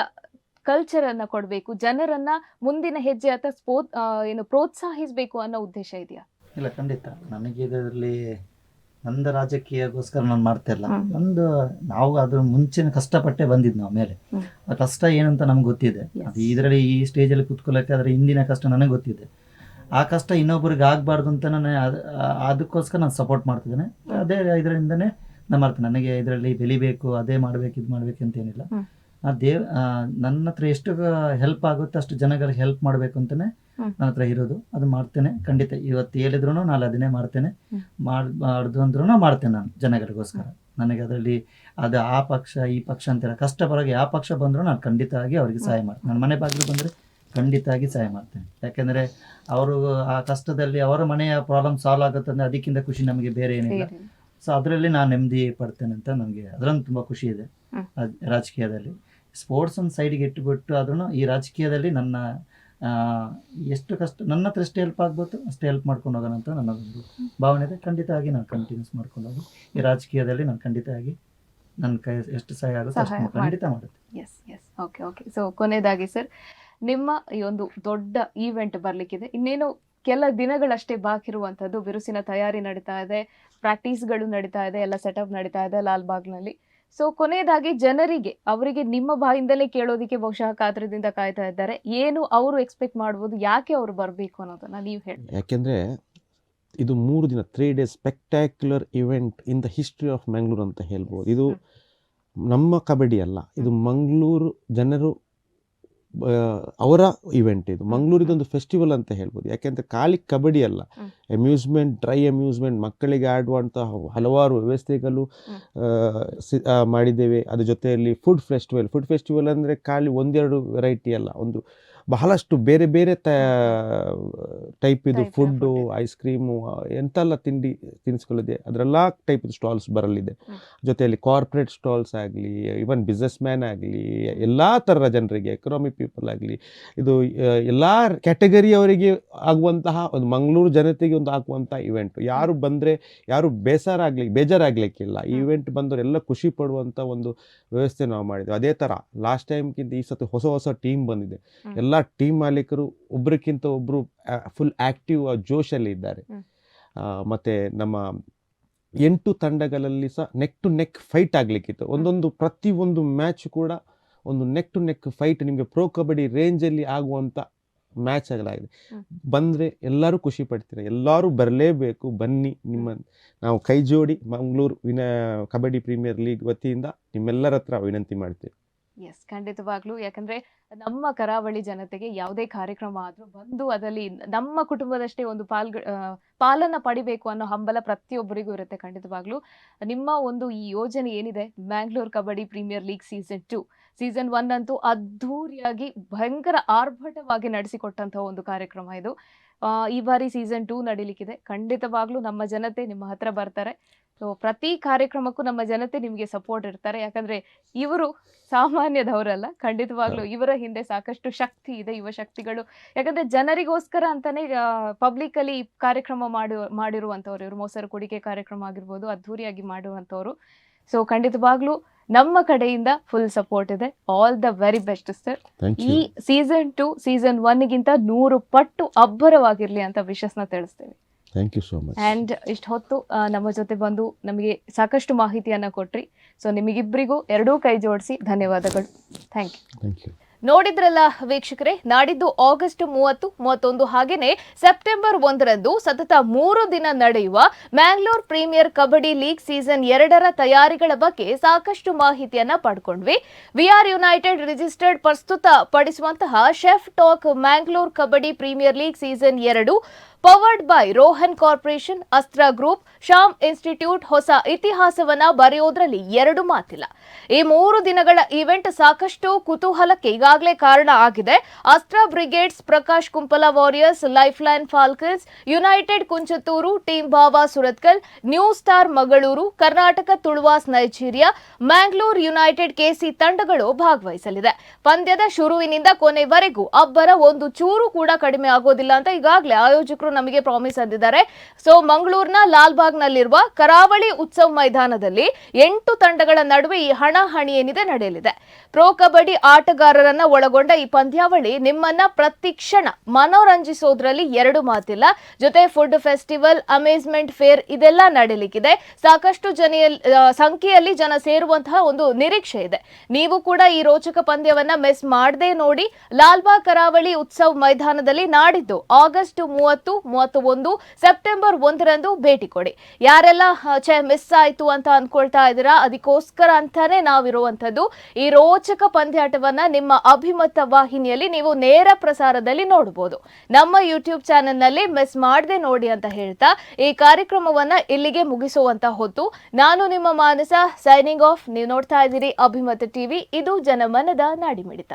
ಕಲ್ಚರ್ ಅನ್ನ ಕೊಡಬೇಕು ಜನರನ್ನ ಮುಂದಿನ ಹೆಜ್ಜೆ ಅಥವಾ ಸ್ಪೋ ಆ, ಏನು ಪ್ರೋತ್ಸಾಹಿಸಬೇಕು ಅನ್ನೋ ಉದ್ದೇಶ ಇದೆಯಾ?
ಇಲ್ಲ ಖಂಡಿತ. ನನಗೆ ಇದರಲ್ಲಿ ನಂದು ರಾಜಕೀಯಗೋಸ್ಕರ ನಾನು ಮಾಡ್ತಾ ಇಲ್ಲ. ನಂದು ನಾವು ಅದ್ರ ಮುಂಚೆನೆ ಕಷ್ಟಪಟ್ಟೆ ಬಂದಿದ್ದು ನಾವು ಮೇಲೆ ಆ ಕಷ್ಟ ಏನಂತ ಅಂತ ನಮ್ಗೆ ಗೊತ್ತಿದೆ. ಅದು ಇದರಲ್ಲಿ ಈ ಸ್ಟೇಜಲ್ಲಿ ಕುತ್ಕೊಳ್ಳೋಕೆ ಅದರ ಹಿಂದಿನ ಕಷ್ಟ ನನಗೆ ಗೊತ್ತಿದೆ ಆ ಕಷ್ಟ ಇನ್ನೊಬ್ಬರಿಗೆ ಆಗಬಾರ್ದು ಅಂತ ನಾನು ಅದಕ್ಕೋಸ್ಕರ ನಾನು ಸಪೋರ್ಟ್ ಮಾಡ್ತಿದ್ದೇನೆ ಅದೇ ಇದರಿಂದನೇ ನಾನು ಮಾಡ್ತೇನೆ ನನಗೆ ಇದರಲ್ಲಿ ಬೆಳಿಬೇಕು ಅದೇ ಮಾಡಬೇಕು ಇದು ಮಾಡಬೇಕು ಅಂತ ಏನಿಲ್ಲ
ಹ್ಮ್.
ಆ ದೇವ್ ನನ್ನ ಹತ್ರ ಎಷ್ಟು ಹೆಲ್ಪ್ ಆಗುತ್ತೆ ಅಷ್ಟು ಜನಗಳಿಗೆ ಹೆಲ್ಪ್ ಮಾಡಬೇಕು ಅಂತಾನೆ
ಹ್ಮ್.
ನನ್ನ ಹತ್ರ ಇರೋದು. ಅದು ಮಾಡ್ತೇನೆ. ಖಂಡಿತ ಇವತ್ತು ಹೇಳಿದ್ರು ನಾಳೆ ಅದನ್ನೇ ಮಾಡ್ತೇನೆ.
ಮಾಡ್
ಮಾಡ್ದು ಅಂದ್ರೂ ಮಾಡ್ತೇನೆ ನಾನು ಜನಗಳಿಗೋಸ್ಕರ. ನನಗೆ ಅದರಲ್ಲಿ ಅದು ಆ ಪಕ್ಷ ಈ ಪಕ್ಷ ಅಂತ ಕಷ್ಟ ಪರವಾಗಿ ಯಾವ ಪಕ್ಷ ಬಂದರೂ ನಾನು ಖಂಡಿತವಾಗಿ ಅವರಿಗೆ ಸಹಾಯ ಮಾಡ್ತೇನೆ. ನನ್ನ ಮನೆ ಬಾಗಿಲು ಬಂದರೆ ಖಂಡಿತವಾಗಿ ಸಹಾಯ ಮಾಡ್ತೇನೆ. ಯಾಕೆಂದರೆ ಅವರು ಆ ಕಷ್ಟದಲ್ಲಿ ಅವರ ಮನೆಯ ಪ್ರಾಬ್ಲಮ್ ಸಾಲ್ವ್ ಆಗುತ್ತೆ ಅಂದರೆ ಅದಕ್ಕಿಂತ ಖುಷಿ ನಮಗೆ ಬೇರೆ ಏನಿಲ್ಲ. ಸೊ ಅದರಲ್ಲಿ ನಾನು ನೆಮ್ಮದಿ ಪಡ್ತೇನೆ ಅಂತ ನನಗೆ ಅದರಲ್ಲಿ ತುಂಬ ಖುಷಿ ಇದೆ. ರಾಜಕೀಯದಲ್ಲಿ. ಸ್ಪೋರ್ಟ್ಸ್ ಒಂದು ಸೈಡ್ಗೆ ಇಟ್ಟುಬಿಟ್ಟು ಆದ್ರೂ ಈ ರಾಜಕೀಯದಲ್ಲಿ ನನ್ನ ಆ, ಎಷ್ಟು ಕಷ್ಟ ನನ್ನ ಹತ್ರ ಎಷ್ಟು ಹೆಲ್ಪ್ ಆಗ್ಬೋದು ಅಷ್ಟು ಹೆಲ್ಪ್ ಮಾಡ್ಕೊಂಡು ಹೋಗೋಣ ಅಂತ ನನ್ನ ಒಂದು ಭಾವನೆ ಇದೆ. ಖಂಡಿತವಾಗಿ ನಾನು ಕಂಟಿನ್ಯೂಸ್ ಮಾಡ್ಕೊಂಡು ಹೋಗಿ ಈ ರಾಜಕೀಯದಲ್ಲಿ ನಾನು ಖಂಡಿತವಾಗಿ ನನ್ನ ಕೈ ಎಷ್ಟು ಸಹಾಯ ಆಗುತ್ತೆ ಅಷ್ಟು ಖಂಡಿತ ಮಾಡುತ್ತೆ
yes yes okay okay so ಕೊನೆಯದಾಗಿ ಸರ್ ನಿಮ್ಮ ಈ ಒಂದು ದೊಡ್ಡ ಈವೆಂಟ್ ಬರಲಿಕ್ಕಿದೆ. ಇನ್ನೇನು ಕೆಲ ದಿನಗಳಷ್ಟೇ ಬಾಕಿ ಇರುವಂತದ್ದು ಬಿರುಸಿನ ತಯಾರಿ ನಡೀತಾ ಇದೆ ಪ್ರಾಕ್ಟೀಸ್ಗಳು ನಡೀತಾ ಇದೆ ಎಲ್ಲ ಸೆಟಪ್ ನಡೀತಾ ಇದೆ ಲಾಲ್ಬಾಗ್ನಲ್ಲಿ ಸೊ ಕೊನೆಯದಾಗಿ ಜನರಿಗೆ ಅವರಿಗೆ ನಿಮ್ಮ ಬಾಯಿಂದಲೇ ಕೇಳೋದಕ್ಕೆ ಬಹುಶಃ ಕಾತ್ರದಿಂದ ಕಾಯ್ತಾ ಇದ್ದಾರೆ. ಏನು ಅವರು ಎಕ್ಸ್ಪೆಕ್ಟ್ ಮಾಡ್ಬೋದು ಯಾಕೆ ಅವರು ಬರಬೇಕು ಅನ್ನೋದನ್ನ ನೀವು ಹೇಳಿ.
ಯಾಕೆಂದರೆ ಇದು ಮೂರು ದಿನ three days spectacular event in the history of Mangalore ಅಂತ ಹೇಳ್ಬೋದು. ಇದು ನಮ್ಮ ಕಬಡ್ಡಿ ಅಲ್ಲ ಇದು ಮಂಗಳೂರು ಜನರು ಅವರ ಇವೆಂಟ್ ಇದು. ಮಂಗಳೂರಿದೊಂದು ಫೆಸ್ಟಿವಲ್ ಅಂತ ಹೇಳ್ಬೋದು. ಯಾಕೆಂದರೆ ಖಾಲಿ ಕಬಡ್ಡಿ ಅಲ್ಲ. ಅಮ್ಯೂಸ್ಮೆಂಟ್ ಡ್ರೈ ಅಮ್ಯೂಸ್ಮೆಂಟ್ ಮಕ್ಕಳಿಗೆ ಆಡುವಂತಹ ಹಲವಾರು ವ್ಯವಸ್ಥೆಗಳು ಮಾಡಿದ್ದೇವೆ. ಅದ್ರ ಜೊತೆಯಲ್ಲಿ ಫುಡ್ ಫೆಸ್ಟಿವಲ್ ಫುಡ್ ಫೆಸ್ಟಿವಲ್ ಅಂದರೆ ಖಾಲಿ ಒಂದೆರಡು ವೆರೈಟಿ ಅಲ್ಲ. ಒಂದು ಬಹಳಷ್ಟು ಬೇರೆ ಬೇರೆ ಟೈಪ್ ಇದು ಫುಡ್ಡು ಐಸ್ ಕ್ರೀಮು ಎಂತೆಲ್ಲ ತಿಂಡಿ ತಿನಿಸುಗಳಿದೆ. ಅದರೆಲ್ಲ ಟೈಪ್ ಸ್ಟಾಲ್ಸ್ ಬರಲಿದೆ. ಜೊತೆಯಲ್ಲಿ ಕಾರ್ಪೊರೇಟ್ ಸ್ಟಾಲ್ಸ್ ಆಗಲಿ ಇವನ್ ಬಿಸ್ನೆಸ್ ಮ್ಯಾನ್ ಆಗಲಿ ಎಲ್ಲ ಥರದ ಜನರಿಗೆ ಎಕನಾಮಿ ಪೀಪಲ್ ಆಗಲಿ ಇದು ಎಲ್ಲ ಕ್ಯಾಟಗರಿಯವರಿಗೆ ಆಗುವಂತಹ ಒಂದು ಮಂಗಳೂರು ಜನತೆಗೆ ಒಂದು ಆಗುವಂಥ ಇವೆಂಟ್ ಯಾರು ಬಂದರೆ ಯಾರು ಬೇಸರ ಆಗಲಿ ಬೇಜಾರಾಗಲಿಕ್ಕಿಲ್ಲ. ಈ. ಇವೆಂಟ್ ಬಂದವರು ಎಲ್ಲ ಖುಷಿ ಪಡುವಂಥ ಒಂದು ವ್ಯವಸ್ಥೆ ನಾವು ಮಾಡಿದ್ವಿ ಅದೇ ಥರ ಲಾಸ್ಟ್ ಟೈಮ್ಗಿಂತ ಈ ಸತಿ ಹೊಸ ಹೊಸ ಟೀಮ್ ಬಂದಿದೆ.
ಹ್ಮ್.
ಎಲ್ಲ ಟೀಮ್ ಮಾಲೀಕರು ಒಬ್ಬರಿಗಿಂತ ಒಬ್ಬರು ಫುಲ್ ಆ್ಯಕ್ಟಿವ್ ಜೋಶಲ್ಲಿ ಇದ್ದಾರೆ. ಮತ್ತೆ ನಮ್ಮ ಎಂಟು ತಂಡಗಳಲ್ಲಿ ಸಹ ನೆಕ್ ಟು ನೆಕ್ ಫೈಟ್ ಆಗಲಿಕ್ಕಿತ್ತು. ಒಂದೊಂದು ಪ್ರತಿಯೊಂದು ಮ್ಯಾಚ್ ಕೂಡ ಒಂದು ನೆಕ್ ಟು ನೆಕ್ ಫೈಟ್ ನಿಮಗೆ ಪ್ರೋ ಕಬಡ್ಡಿ ರೇಂಜಲ್ಲಿ ಆಗುವಂಥ ಮ್ಯಾಚ್ ಆಗಲಾಗಿದೆ. ಬಂದರೆ ಎಲ್ಲರೂ ಖುಷಿ ಪಡ್ತೀರ. ಎಲ್ಲರೂ ಬರಲೇಬೇಕು. ಬನ್ನಿ ನಿಮ್ಮ ನಾವು ಕೈ ಜೋಡಿ ಮಂಗಳೂರು ವಿನ ಕಬಡ್ಡಿ ಪ್ರೀಮಿಯರ್ ಲೀಗ್ ವತಿಯಿಂದ ನಿಮ್ಮೆಲ್ಲರ ಹತ್ರ ವಿನಂತಿ ಮಾಡ್ತೇವೆ.
ಎಸ್ ಖಂಡಿತವಾಗ್ಲೂ. ಯಾಕಂದ್ರೆ ನಮ್ಮ ಕರಾವಳಿ ಜನತೆಗೆ ಯಾವುದೇ ಕಾರ್ಯಕ್ರಮ ಆದ್ರೂ ಬಂದು ಅದರಲ್ಲಿ ನಮ್ಮ ಕುಟುಂಬದಷ್ಟೇ ಒಂದು ಪಾಲ್ ಪಾಲನ್ನ ಪಡಿಬೇಕು ಅನ್ನೋ ಹಂಬಲ ಪ್ರತಿಯೊಬ್ಬರಿಗೂ ಇರುತ್ತೆ ಖಂಡಿತವಾಗ್ಲೂ. ನಿಮ್ಮ ಒಂದು ಈ ಯೋಜನೆ ಏನಿದೆ? Bangalore kabaddi premier league season two season one ಅಂತೂ ಅದ್ಧೂರಿಯಾಗಿ ಭಯಂಕರ ಆರ್ಭಟವಾಗಿ ನಡೆಸಿಕೊಟ್ಟಂತಹ ಒಂದು ಕಾರ್ಯಕ್ರಮ ಇದು. ಈ ಬಾರಿ ಸೀಸನ್ ಟೂ ನಡೀಲಿಕ್ಕಿದೆ. ಖಂಡಿತವಾಗ್ಲೂ ನಮ್ಮ ಜನತೆ ನಿಮ್ಮ ಹತ್ರ ಬರ್ತಾರೆ. ಸೊ ಪ್ರತಿ ಕಾರ್ಯಕ್ರಮಕ್ಕೂ ನಮ್ಮ ಜನತೆ ನಿಮಗೆ ಸಪೋರ್ಟ್ ಇರ್ತಾರೆ. ಯಾಕಂದ್ರೆ ಇವರು ಸಾಮಾನ್ಯದವರಲ್ಲ. ಖಂಡಿತವಾಗ್ಲೂ ಇವರ ಹಿಂದೆ ಸಾಕಷ್ಟು ಶಕ್ತಿ ಇದೆ ಯುವ ಶಕ್ತಿಗಳು. ಯಾಕಂದ್ರೆ ಜನರಿಗೋಸ್ಕರ ಅಂತಾನೆ ಪಬ್ಲಿಕ್ ಅಲ್ಲಿ ಕಾರ್ಯಕ್ರಮ ಮಾಡಿ ಮಾಡಿರುವಂತವ್ರು ಇವರು. ಮೊಸರು ಕುಡಿಕೆ ಕಾರ್ಯಕ್ರಮ ಆಗಿರ್ಬೋದು ಅದ್ಧೂರಿಯಾಗಿ ಮಾಡುವಂತವ್ರು ಸೊ ಖಂಡಿತವಾಗ್ಲೂ ನಮ್ಮ ಕಡೆಯಿಂದ ಫುಲ್ ಸಪೋರ್ಟ್ ಇದೆ. All the very best sir ಈ ಸೀಸನ್ ಟು ಸೀಸನ್ ಒನ್ಗಿಂತ ನೂರು ಪಟ್ಟು ಅಬ್ಬರವಾಗಿರ್ಲಿ ಅಂತ ವಿಶಸ್ನ ತಿಳಿಸ್ತೇವೆ
thank you so much
and ಇಷ್ಟು ಹೊತ್ತು ಆ, ನಮ್ಮ ಜೊತೆ ಬಂದು ನಮಗೆ ಸಾಕಷ್ಟು ಮಾಹಿತಿಯನ್ನ ಕೊಟ್ರಿ. ಸೊ ನಿಮಗಿಬ್ಬರಿಗೂ ಎರಡೂ ಕೈ ಜೋಡಿಸಿ ಧನ್ಯವಾದಗಳು. ಥ್ಯಾಂಕ್ ಯು
ಥ್ಯಾಂಕ್ ಯು
ನೋಡಿದ್ರಲ್ಲ ವೀಕ್ಷಕರೇ ನಾಡಿದ್ದು ಆಗಸ್ಟ್ ಮೂವತ್ತು ಮೂವತ್ತೊಂದು ಹಾಗೇನೆ ಸೆಪ್ಟೆಂಬರ್ ಒಂದರಂದು ಸತತ ಮೂರು ದಿನ ನಡೆಯುವ Mangalore premier kabaddi league season ಎರಡರ ತಯಾರಿಗಳ ಬಗ್ಗೆ ಸಾಕಷ್ಟು ಮಾಹಿತಿಯನ್ನ ಪಡ್ಕೊಂಡ್ವಿ. ವಿಆರ್ ಯುನೈಟೆಡ್ ರಿಜಿಸ್ಟರ್ಡ್ ಪ್ರಸ್ತುತ ಪಡಿಸುವಂತಹ chef talk Mangalore kabaddi premier league season ಎರಡು. Powered by Rohan corporation Astra group Sham institute ಹೊಸ ಇತಿಹಾಸವನ್ನ ಬರೆಯೋದ್ರಲ್ಲಿ ಎರಡು ಮಾತಿಲ್ಲ. ಈ ಮೂರು ದಿನಗಳ ಈವೆಂಟ್ ಸಾಕಷ್ಟು ಕುತೂಹಲಕ್ಕೆ ಈಗಾಗಲೇ ಕಾರಣ ಆಗಿದೆ. Astra brigades Prakash Kumpala warriors life line falcons united Kunchathur team Baba Surathkal new star Mangaluru Karnataka Tuluvas Nigeria Mangalore united KC ತಂಡಗಳು ಭಾಗವಹಿಸಲಿದೆ. ಪಂದ್ಯದ ಶುರುವಿನಿಂದ ಕೊನೆವರೆಗೂ ಅಬ್ಬರ ಒಂದು ಚೂರು ಕೂಡ ಕಡಿಮೆ ಆಗೋದಿಲ್ಲ ಅಂತ ಈಗಾಗಲೇ ಆಯೋಜಕರು ನಮಗೆ ಪ್ರಾಮಿಸ್ ಅಂದಿದ್ದಾರೆ. ಸೊ ಮಂಗಳೂರಿನ ಲಾಲ್ಬಾಗ್ ನಲ್ಲಿರುವ ಕರಾವಳಿ ಉತ್ಸವ ಮೈದಾನದಲ್ಲಿ ಎಂಟು ತಂಡಗಳ ನಡುವೆ ಈ ಹಣಾಹಣಿ ಏನಿದೆ ನಡೆಯಲಿದೆ. ಪ್ರೊ ಕಬಡ್ಡಿ ಆಟಗಾರರನ್ನ ಒಳಗೊಂಡ ಈ ಪಂದ್ಯಾವಳಿ ನಿಮ್ಮನ್ನ ಪ್ರತಿ ಕ್ಷಣ ಮನೋರಂಜಿಸೋದ್ರಲ್ಲಿ ಎರಡು ಮಾತಿಲ್ಲ. ಜೊತೆ ಫುಡ್ ಫೆಸ್ಟಿವಲ್ ಅಮೇಸ್ಮೆಂಟ್ ಫೇರ್ ಇದೆಲ್ಲ ನಡೀಲಿಕ್ಕಿದೆ. ಸಾಕಷ್ಟು ಜನ ಸಂಖ್ಯೆಯಲ್ಲಿ ಜನ ಸೇರುವಂತಹ ಒಂದು ನಿರೀಕ್ಷೆ ಇದೆ. ನೀವು ಕೂಡ ಈ ರೋಚಕ ಪಂದ್ಯವನ್ನ ಮಿಸ್ ಮಾಡದೆ ನೋಡಿ. ಲಾಲ್ಬಾ ಕರಾವಳಿ ಉತ್ಸವ ಮೈದಾನದಲ್ಲಿ ನಾಡಿದ್ದು ಆಗಸ್ಟ್ ಮೂವತ್ತು ಮೂವತ್ತು ಒಂದು ಸೆಪ್ಟೆಂಬರ್ ಒಂದರಂದು ಭೇಟಿ ಕೊಡಿ. ಯಾರೆಲ್ಲ ಮಿಸ್ ಆಯ್ತು ಅಂತ ಅನ್ಕೊಳ್ತಾ ಇದ್ದೀರಾ, ಅದಕ್ಕೋಸ್ಕರ ಅಂತಾನೆ ನಾವಿರುವಂತದ್ದು ಈ ರೋಚಕ ಪಂದ್ಯಾಟವನ್ನ ನಿಮ್ಮ ಅಭಿಮತ ವಾಹಿನಿಯಲ್ಲಿ ನೀವು ನೇರ ಪ್ರಸಾರದಲ್ಲಿ ನೋಡಬಹುದು ನಮ್ಮ ಯೂಟ್ಯೂಬ್ ಚಾನೆಲ್ನಲ್ಲಿ ಮಿಸ್ ಮಾಡದೆ ನೋಡಿ ಅಂತ ಹೇಳ್ತಾ, ಈ ಕಾರ್ಯಕ್ರಮವನ್ನ ಇಲ್ಲಿಗೆ ಮುಗಿಸುವಂತ ಹೊತ್ತು ನಾನು ನಿಮ್ಮ ಮಾನಸ, ಸೈನಿಂಗ್ ಆಫ್, ನೀವು ನೋಡ್ತಾ ಇದ್ದೀರಿ ಅಭಿಮತ ಟಿವಿ, ಇದು ಜನಮನದ ನಾಡಿಮಿಡಿತ.